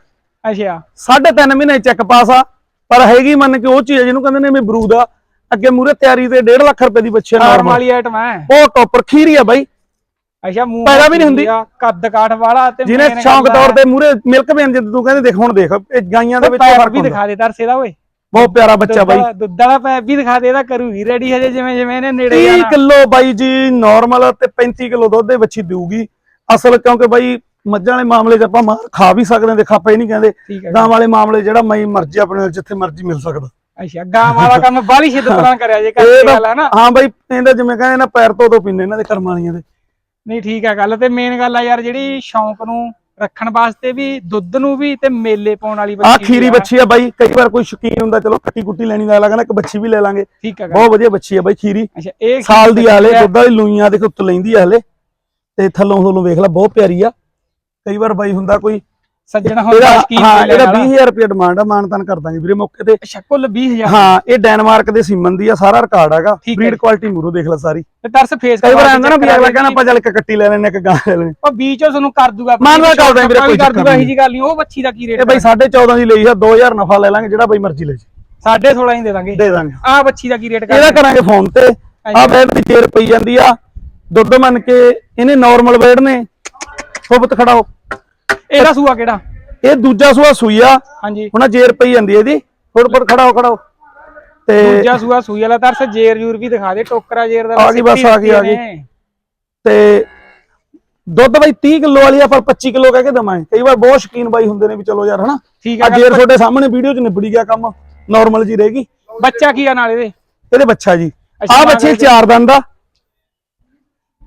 ਅੱਛਾ। 3.5 ਮਹੀਨੇ ਚੱਕ ਪਾਸ ਆ। ਪਰ ਹੈਗੀ ਮੰਨ ਕੇ ਉਹ ਚੀਜ਼ ਆ ਜਿਹਨੂੰ ਕਹਿੰਦੇ ਨੇ ਵੀ ਬਰੂਦ ਆ। ਅੱਗੇ ਮੂਰੇ ਤਿਆਰੀ ਤੇ 1.5 ਲੱਖ ਰੁਪਏ ਦੀ ਬੱਚੀ ਨਾਰਮਲ ਵਾਲੀ ਆਈਟਮ ਹੈ। ਉਹ ਟੋਪਰ ਖੀਰੀ ਆ ਬਾਈ। ਅੱਛਾ ਮੂੰਹ ਪੈਦਾ ਵੀ ਨਹੀਂ ਹੁੰਦੀ। ਕੱਦ ਕਾਠ ਵਾਲਾ ਤੇ ਜਿਹਨੇ ਸ਼ੌਂਕ ਤੌਰ ਤੇ ਮੂਰੇ ਮਿਲਕ ਵੇਨ ਜਿੱਦ ਤੂੰ ਕਹਿੰਦੇ ਦੇਖ ਹੁਣ ਦੇਖ ਇਹ ਗਾਈਆਂ ਦੇ ਵਿੱਚ ਫ਼ਰਕ ਵੀ ਦਿਖਾ ਦੇ ਤਰਸੇ ਦਾ ਓਏ। ਬਹੁਤ ਪਿਆਰਾ ਬੱਚਾ ਬਾਈ। ਦੁੱਧ- ਵਾਲਾ ਪੈਪ ਵੀ ਦਿਖਾ ਦੇ ਇਹਦਾ ਕਰੂਗੀ ਰੈਡੀ ਹਜੇ ਜਿਵੇਂ ਜਿਵੇਂ ਇਹਨੇ ਨੇੜੇ 30 ਜਾਣਾ। ਕਿਲੋ ਬਾਈ ਜੀ ਨਾਰਮਲ ਤੇ 35 ਕਿਲੋ ਦੁੱਧ ਦੇ ਬੱਚੀ ਦੇਊਗੀ। ਅਸਲ ਕਿਉਂਕਿ ਬਾਈ ਮੱਝਾਂ ਵਾਲੇ ਮਾਮਲੇ 'ਚ ਆਪਾਂ ਖਾ ਵੀ ਸਕਦੇ ਹਾਂ ਦੇਖਾ ਪਈ ਨਹੀਂ ਕਹਿੰਦੇ। ਗਾਂ ਵਾਲੇ ਮਾਮਲੇ ਜਿਹੜਾ ਮਈ ਮਰਜ਼ੀ ਆਪਣੇ ਜਿੱਥੇ ਮਰਜ਼ੀ ਮਿਲ ਸਕਦਾ। ਅੱਛਾ ਗਾਂ ਵਾਲਾ ਕੰਮ ਬਾਲੀ ਸ਼ਿੱਦਤ ਨਾਲ ਕਰਿਆ ਜੇ ਇਹ ਗੱਲ ਹੈ ਨਾ। ਹਾਂ ਬਾਈ ਇਹਦਾ ਜਿਵੇਂ ਕਹਿੰਦੇ ਨਾ ਪੈਰ ਤੋਂ ਤੋਂ ਪੀਂਦੇ ਇਹਨਾਂ ਦੇ ਕਰਮ ਵਾਲੀਆਂ ਦੇ। ਨਹੀਂ ਠੀਕ ਹੈ ਗੱਲ ਤੇ ਮੇਨ ਗੱਲ ਆ ਯਾਰ ਜਿਹੜੀ ਸ਼ੌਂਕ ਨੂੰ ਰੱਖਣ ਵਾਸਤੇ ਵੀ ਦੁੱਧ ਨੂੰ ਵੀ ਤੇ ਮੇਲੇ ਪਾਉਣ ਵਾਲੀ ਆ ਬੱਚੀ ਖੀਰੀ ਆ। ਬੱਚੀ ਆ ਬਾਈ ਕਈ ਵਾਰ ਕੋਈ ਸ਼ੌਕੀਨ ਹੁੰਦਾ ਚਲੋ ਕੱਟੀ ਕੁੱਟੀ ਲੈਣੀ ਦਾ ਲੱਗਦਾ ਇੱਕ ਬੱਚੀ ਵੀ ਲੈ ਲਾਂਗੇ। ਠੀਕ ਹੈ ਬਹੁਤ ਵਧੀਆ ਬੱਚੀ ਆ ਬਾਈ ਖੀਰੀ। ਅੱਛਾ ਇਹ ਸਾਲ ਦੀ ਖੀਰੀ ਹਾਲੇ। ਦੁੱਧ ਵਾਲੀ ਲੂਈਆਂ ਦੇ ਉੱਤੇ ਲੈਂਦੀ ਆ ਹਲੇ। ਤੇ ਥੱਲੋਂ ਥੱਲੋਂ ਵੇਖ ਲੈ ਬਹੁਤ ਪਿਆਰੀ ਆ। ਕਈ ਵਾਰ ਬਾਈ ਹੁੰਦਾ ਕੋਈ ਸੱਜਣ ਹੁਣ ਇਹਦਾ ਸਕੀਮ ਹਾਂ ਇਹਦਾ 20000 ਰੁਪਏ ਡਿਮਾਂਡ ਆ ਮਾਨਤਨ ਕਰ ਦਾਂਗੇ ਵੀਰੇ ਮੌਕੇ ਤੇ। ਅੱਛਾ ਕੁੱਲ 20000 ਹਾਂ ਇਹ ਡੈਨਮਾਰਕ ਦੇ ਸੀਮਨ ਦੀ ਆ ਸਾਰਾ ਰਿਕਾਰਡ ਹੈਗਾ। ਬਰੀਡ। ਕੁਆਲਿਟੀ ਮੂਰੋ ਦੇਖ ਲੈ ਸਾਰੀ। ਤੇ ਤਰਸ ਫੇਸ ਕਈ ਵਾਰ ਆਂਦਾ ਨਾ ਵੀ ਅਗਲਾ ਕਹਿੰਦਾ ਆਪਾਂ ਚੱਲ ਇੱਕ ਕੱਟੀ ਲੈ ਲੈਣੇ ਇੱਕ ਗਾਂ ਲੈ ਲੈਣੇ ਉਹ ਬੀਚੋਂ ਤੁਹਾਨੂੰ ਕਰ ਦੂਗਾ ਮਾਨਵਾ ਕਰ ਦਾਂਗੇ ਵੀਰੇ, ਕੋਈ ਕਰ ਦੂਗਾ। ਇਹੀ ਜੀ ਗੱਲ ਨਹੀਂ ਉਹ ਬੱਚੀ ਦਾ ਕੀ ਰੇਟ ਇਹ ਬਾਈ 14.5 ਦੀ ਲਈ ਆ 2000 ਨਫਾ ਲੈ ਲਾਂਗੇ ਜਿਹੜਾ ਬਾਈ ਮਰਜ਼ੀ ਲੈ ਜੀ 16.5 ਹੀ ਦੇ ਦਾਂਗੇ। ਦੇ ਦਾਂਗੇ। ਆਹ ਬੱਚੀ ਦਾ ਕੀ ਰੇਟ ਇਹਦਾ ਕਰ ਕਰਾਂਗੇ ਫੋਨ ਤੇ। ਆ ਬੈਡ ਦੀ ਚੇਰ ਪਈ ਜਾਂਦੀ ਆ। ਦੁੱਧ ਮੰਨ ਕੇ ਇਹਨੇ ਨਾਰਮਲ ਬੈਡ ਨੇ। ਫੁੱਬਤ ਖੜਾਓ। ਇਹਦਾ ਸੂਆ ਕਿਹੜਾ? ਇਹ ਦੂਜਾ ਸੂਆ ਸੂਈ ਆ। ਹਾਂਜੀ। ਹੁਣ ਜੇਰ ਪਈ ਜਾਂਦੀ ਇਹਦੀ। ਫੁੱਟ ਫੁੱਟ ਖੜਾਓ ਖੜਾਓ। ਤੇ ਦੂਜਾ ਸੂਆ ਸੂਈ ਵਾਲਾ ਤਰਸ ਜੇਰ ਜੂਰ ਵੀ ਦਿਖਾ ਦੇ ਟੋਕਰਾ ਜੇਰ ਦਾ ਆ ਗਈ ਬਸ, ਆ ਗਈ, ਆ ਗਈ। ਤੇ ਦੁੱਧ ਬਾਈ 30 ਕਿਲੋ ਵਾਲੀ ਆ ਪਰ 25 ਕਿਲੋ ਕਹਿ ਕੇ ਦਵਾਂਗੇ। ਕਈ ਵਾਰ ਬਹੁਤ ਸ਼ਕੀਨ ਬਾਈ ਹੁੰਦੇ ਨੇ ਵੀ ਚਲੋ ਯਾਰ ਹਨਾ? ਠੀਕ ਆ ਹੈ ਜੇਰ ਤੁਹਾਡੇ ਸਾਹਮਣੇ ਵੀਡੀਓ 'ਚ ਨਿਬੜੀ ਗਿਆ ਕੰਮ। ਨਾਰਮਲ ਜੀ ਰਹੇਗੀ ਬੱਚਾ ਕੀ ਆ ਨਾਲ ਇਹਦੇ? ਇਹਦੇ ਬੱਚਾ ਜੀ। ਆ ਬੱਚੇ ਚਾਰ ਦੰਦ ਆ।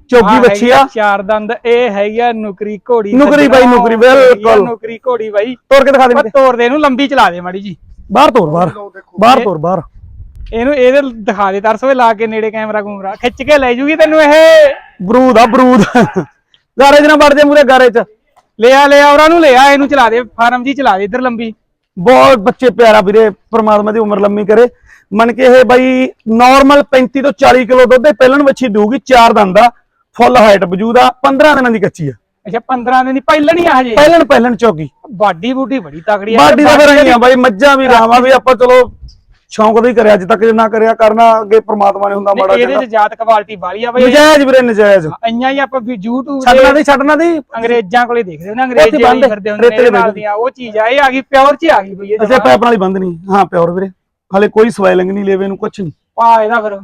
ਚੌਗੀ ਬੱਚੀ ਆ ਚਾਰ ਦੰਦ ਇਹ ਹੈਗੀ ਆ ਨੁਕਰੀ ਘੋੜੀ ਨੁਕਰੀ ਬਾਈ, ਨੁਕਰੀ, ਬਿਲਕੁਲ। ਨੁਕਰੀ ਘੋੜੀ ਬਾਈ। ਤੋੜ ਕੇ ਦਿਖਾ ਦੇ ਤੋੜ ਦੇ ਇਹਨੂੰ ਲੰਬੀ ਚਲਾ ਦੇ ਮਾੜੀ ਜੀ। ਬਾਹਰ ਤੋੜ ਬਾਹਰ। ਬਾਹਰ ਤੋੜ ਬਾਹਰ। ਇਹਨੂੰ ਇਹਦੇ ਦਿਖਾ ਦੇ ਤਰਸ ਵੇ ਲਾ ਕੇ ਨੇੜੇ ਕੈਮਰਾ ਕੂਮਰਾ। ਖਿੱਚ ਕੇ ਲੈ ਜੂਗੀ ਤੈਨੂੰ ਇਹ। ਬਰੂਦ ਆ ਬਰੂਦ। ਗਾਰੇ 'ਚ ਨਾ ਵੜ ਜਾ ਮੂਰੇ ਗਾਰੇ 'ਚ। ਲਿਆ ਲਿਆ ਉਹਨਾਂ ਨੂੰ ਲਿਆ ਇਹਨੂੰ ਚਲਾ ਦੇ ਫਾਰਮ ਜੀ ਚਲਾ ਦੇ ਇੱਧਰ ਲੰਬੀ। ਬਹੁਤ ਬੱਚੇ ਪਿਆਰਾ ਵੀਰੇ ਪ੍ਰਮਾਤਮਾ ਦੀ ਉਮਰ ਲੰਮੀ ਕਰੇ। ਮੰਨ ਕੇ ਇਹ ਬਾਈ ਨਾਰਮਲ 35 ਤੋਂ 40 ਕਿਲੋ ਦੁੱਧ ਪਹਿਲਣ ਵੱਛੀ ਦਊਗੀ ਚਾਰ ਦੰਦ ਆ। ਫੁੱਲ ਹਾਈਟ ਵਜੂਦ ਆ 15 ਦਿਨਾਂ ਦੀ ਕੱਚੀ ਆ। ਅੱਛਾ 15 ਦਿਨ ਦੀ ਪਹਿਲਾਂ ਨਹੀਂ ਆ ਹਜੇ? ਪਹਿਲਣ ਪਹਿਲਣ ਚੌਕੀ। ਬਾਡੀ ਬੂਟੀ ਬੜੀ ਤਕੜੀ ਆ। ਬਾਡੀ ਦਾ ਫਿਰ ਆਈ ਆ ਬਾਈ ਮੱਝਾਂ ਵੀ ਗਾਵਾਂ ਵੀ ਆਪਾਂ ਚਲੋ ਸ਼ੌਂਕ ਦਾ ਹੀ ਕਰਿਆ ਅੱਜ ਤੱਕ ਜੇ ਨਾ ਕਰਿਆ ਕਰਨਾ ਅੱਗੇ ਪ੍ਰਮਾਤਮਾ ਨੇ ਹੁੰਦਾ ਮਾੜਾ ਇਹਦੇ ਚੰਗਾ ਚ ਜਾਤ ਕੁਆਲਿਟੀ ਵਾਲੀ ਆ ਬਈ। ਨਜਾਇਜ਼ ਵੀਰੇ ਨਜਾਇਜ਼। ਆਈਆਂ ਹੀ ਆਪਾਂ ਵੀ YouTube ਛੱਡਣਾ ਨਹੀਂ ਛੱਡਣਾ ਨਹੀਂ। ਅੰਗਰੇਜ਼ਾਂ ਕੋਲੇ ਦੇਖਦੇ ਹੁੰਦੇ ਅੰਗਰੇਜ਼ ਉੱਥੇ ਜਿਹੜੀ ਫਿਰਦੇ ਹੁੰਦੇ ਨੇ ਉਹ ਚੀਜ਼ ਆ ਇਹ ਆ ਗਈ ਪਿਓਰ ਚ ਹੀ ਆ ਗਈ ਬਈ ਇਹ ਅਸੀਂ ਪੈਪ ਨਾਲ ਹੀ ਬੰਦ ਨਹੀਂ। ਹਾਂ ਪਿਓਰ ਵੀਰੇ। ਹਲੇ ਕੋਈ ਸਵਾਇਲਿੰਗ ਨਹੀਂ ਲੈਵੇ ਨੂੰ ਕੁਛ ਨਹੀਂ। ਪਾ ਇਹਦਾ ਫਿਰ।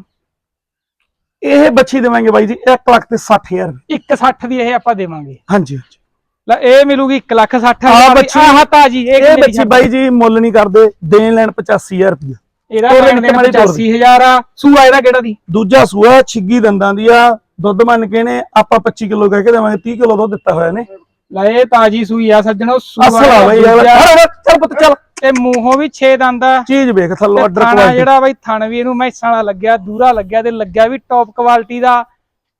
ਇਹ ਬੱਚੀ ਦੇਵਾਂਗੇ ਬਾਈ ਜੀ 1 ਲੱਖ ਤੇ 60000 160 ਦੀ ਇਹ ਆਪਾਂ ਦੇਵਾਂਗੇ। ਹਾਂਜੀ ਲੈ ਇਹ ਮਿਲੂਗੀ 1 ਲੱਖ 60 ਆਹ ਹਜ਼ਾਰ ਦੀ। ਬੱਚੀ- ਆਹ ਤਾਜੀ ਇਹ ਬੱਚੀ ਬਾਈ ਜੀ ਮੁੱਲ ਨਹੀਂ ਕਰਦੇ ਦੇਣ ਲੈਣ 85000 ਰੁਪਇਆ ਇਹਦਾ ਤੋਰ ਦੇ। 85000 ਆ। ਸੂਆ ਇਹਦਾ ਕਿਹੜਾ ਦੀ? ਦੂਜਾ ਸੂਆ ਛਿੱਗੀ ਦੰਦਾਂ ਦੀ ਆ ਦੁੱਧ ਮੰਨ ਕੇ ਨੇ ਆਪਾਂ 25 ਕਿਲੋ ਕਹਿ ਕੇ ਦੇਵਾਂਗੇ 30 ਕਿਲੋ ਦੁੱਧ ਦਿੱਤਾ ਹੋਇਆ ਨੇ। ਲੈ ਇਹ ਤਾਜੀ ਸੂਈ ਆ ਸੱਜਣੋ ਸੂਆ ਅਸਲ ਆ ਬਾਈ ਯਾਰ ਦੂਜਾ, ਚੱਲ ਚੱਲ ਪੁੱਤ ਚੱਲ। ਤੇ ਮੂੰਹੋਂ ਵੀ 6 ਦੰਦ ਆ। ਚੀਜ਼ ਵੇਖ ਥੱਲੋਂ ਆਰਡਰ ਕੁਆਲਿਟੀ ਜਿਹੜਾ ਬਾਈ ਥਣ ਵੀ ਇਹਨੂੰ ਮੈਸਾਂ ਵਾਲਾ ਲੱਗਿਆ ਦੂਰਾ ਲੱਗਿਆ ਤੇ ਲੱਗਿਆ ਵੀ ਟੌਪ ਕੁਆਲਿਟੀ ਦਾ।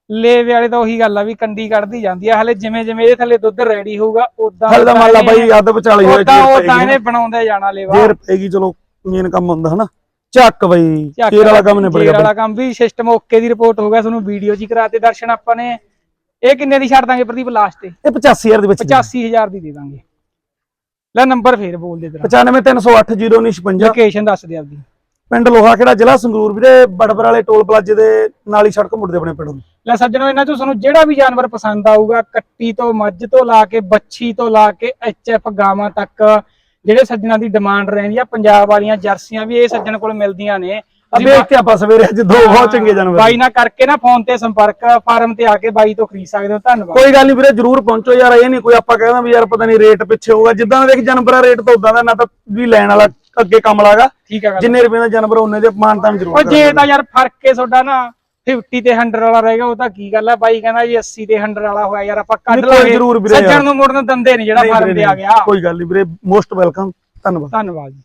ਲੇਵੇ ਵਾਲੇ ਤਾਂ ਉਹੀ ਗੱਲ ਆ ਵੀ ਕੰਡੀ ਕੱਢਦੀ ਜਾਂਦੀ ਆ। ਹਲੇ ਜਿਵੇਂ ਜਿਵੇਂ ਇਹਦੇ ਥੱਲੇ ਦੁੱਧ ਰੈਡੀ ਹੋਊਗਾ ਉਦਾਂ ਹਲ ਮੰਨ ਲਾ ਬਾਈ ਅੱਧ ਵਿਚਾਲੇ ਹੋਇਆ ਉਦਾਂ ਉਦਾਂ ਇਹਨੇ ਬਣਾਉਂਦੇ ਜਾਣਾ ਲੇਵਾ। ਜੇਰ ਪੈਗੀ ਚਲੋ ਮੇਨ ਕੰਮ ਹੁੰਦਾ ਹਨਾ। ਚੱਕ ਬਾਈ ਝੱਕ ਜੇਰ ਵਾਲਾ ਕੰਮ ਨੇ ਜੇਰ ਵਾਲਾ ਕੰਮ ਵੀ ਸਿਸਟਮ ਓਕੇ ਦੀ ਰਿਪੋਰਟ ਹੋ ਗਿਆ ਤੁਹਾਨੂੰ ਵੀਡੀਓ 'ਚ ਕਰਾਤੇ ਦਰਸ਼ਨ ਆਪਾਂ ਨੇ। ਇਹ ਕਿੰਨੇ ਦੀ ਛੱਡ ਦਾਂਗੇ ਪ੍ਰਦੀਪ ਲਾਸਟ ਤੇ? ਇਹ 85000 ਦੇ ਵਿੱਚ 85000 ਦੀ ਦੇ ਦਾਂਗੇ। ਲੈ ਨੰਬਰ ਫੇਰ ਬੋਲ ਦੇ ਤੇਰਾ। 953080956 ਲੋਕੇਸ਼ਨ ਦੱਸ ਦੇ ਆਪਦੀ। ਪਿੰਡ ਲੋਹਾ ਕਿਹੜਾ ਜ਼ਿਲ੍ਹਾ? ਸੰਗਰੂਰ ਵੀਰੇ ਬੜਬਰ ਵਾਲੇ ਟੋਲ ਪਲਾਜ਼ੇ ਦੇ ਨਾਲ ਹੀ ਸੜਕ ਮੁੜਦੇ ਆਪਣੇ ਪਿੰਡ ਨੂੰ। ਲੈ ਸੱਜਣੋ ਇਹਨਾਂ ਚੋਂ ਤੁਹਾਨੂੰ ਜਿਹੜਾ ਵੀ ਜਾਨਵਰ ਪਸੰਦ ਆਊਗਾ ਕੱਟੀ ਤੋਂ ਮੱਝ ਤੋਂ ਲਾ ਕੇ ਬੱਛੀ ਤੋਂ ਲਾ ਕੇ ਐਚਐਫ ਗਾਵਾਂ ਤੱਕ ਜਿਹੜੇ ਸੱਜਣਾ ਦੀ ਡਿਮਾਂਡ ਰਹਿੰਦੀ ਆ ਪੰਜਾਬ ਵਾਲੀਆਂ ਜਰਸੀਆਂ ਵੀ ਇਹ ਸੱਜਣ ਕੋਲ ਮਿਲਦੀਆਂ ਨੇ। ਵੇਖ ਕੇ ਆਪਾਂ ਸਵੇਰੇ ਅੱਜ ਦੋ ਬਹੁਤ ਚੰਗੇ ਜਾਨਵਰ ਬਾਈ ਨਾਲ ਕਰਕੇ ਨਾ ਫੋਨ ਤੇ ਸੰਪਰਕ ਫਾਰਮ ਤੇ ਆ ਕੇ ਬਾਈ ਤੋਂ ਖਰੀਦ ਸਕਦੇ ਹੋ ਧੰਨਵਾਦ। ਕੋਈ ਗੱਲ ਨਹੀਂ ਵੀਰੇ ਜਰੂਰ ਪਹੁੰਚੋ ਯਾਰ ਇਹ ਨਹੀਂ ਕੋਈ ਆਪਾਂ ਕਹਿੰਦਾ ਵੀ ਯਾਰ ਪਤਾ ਨਹੀਂ ਰੇਟ ਪਿੱਛੇ ਹੋਊਗਾ। ਜਿੱਦਾਂ ਦੇਖ ਜਾਨਵਰ ਰੇਟ ਤਾਂ ਉਦਾਂ ਦਾ ਨਾ ਤਾਂ ਵੀ ਲੈਣ ਵਾਲਾ ਅੱਗੇ ਕੰਮ ਲਾਗਾ ਹੈ ਜਿੰਨੇ ਰੁਪਏ ਦਾ ਜਾਨਵਰ ਉਹਨੇ ਦੇ ਮਾਨਤਾਨ ਜ਼ਰੂਰ ਉਹ ਜੇ ਤਾਂ ਯਾਰ ਫ਼ਰਕ ਕੇ ਤੁਹਾਡਾ ਨਾ 50 ਤੇ 100 ਵਾਲਾ ਰਹੇਗਾ ਉਹ ਤਾਂ ਕੀ ਗੱਲ ਹੈ ਬਾਈ ਕਹਿੰਦਾ ਜੀ 80 ਤੇ 100 ਵਾਲਾ ਹੋਇਆ ਯਾਰ ਆਪਾਂ ਕੱਢ ਲਾਂਗੇ। ਸੱਜਣ ਨੂੰ ਮੁੜਨ ਦੰਦੇ ਨਹੀਂ ਜਿਹੜਾ ਫਾਰਮ ਤੇ ਆ ਗਿਆ। ਕੋਈ ਗੱਲ ਨਹੀਂ ਵੀਰੇ ਮੋਸਟ ਵੈਲਕਮ ਧੰਨਵਾਦ। ਧੰਨਵਾਦ ਜੀ।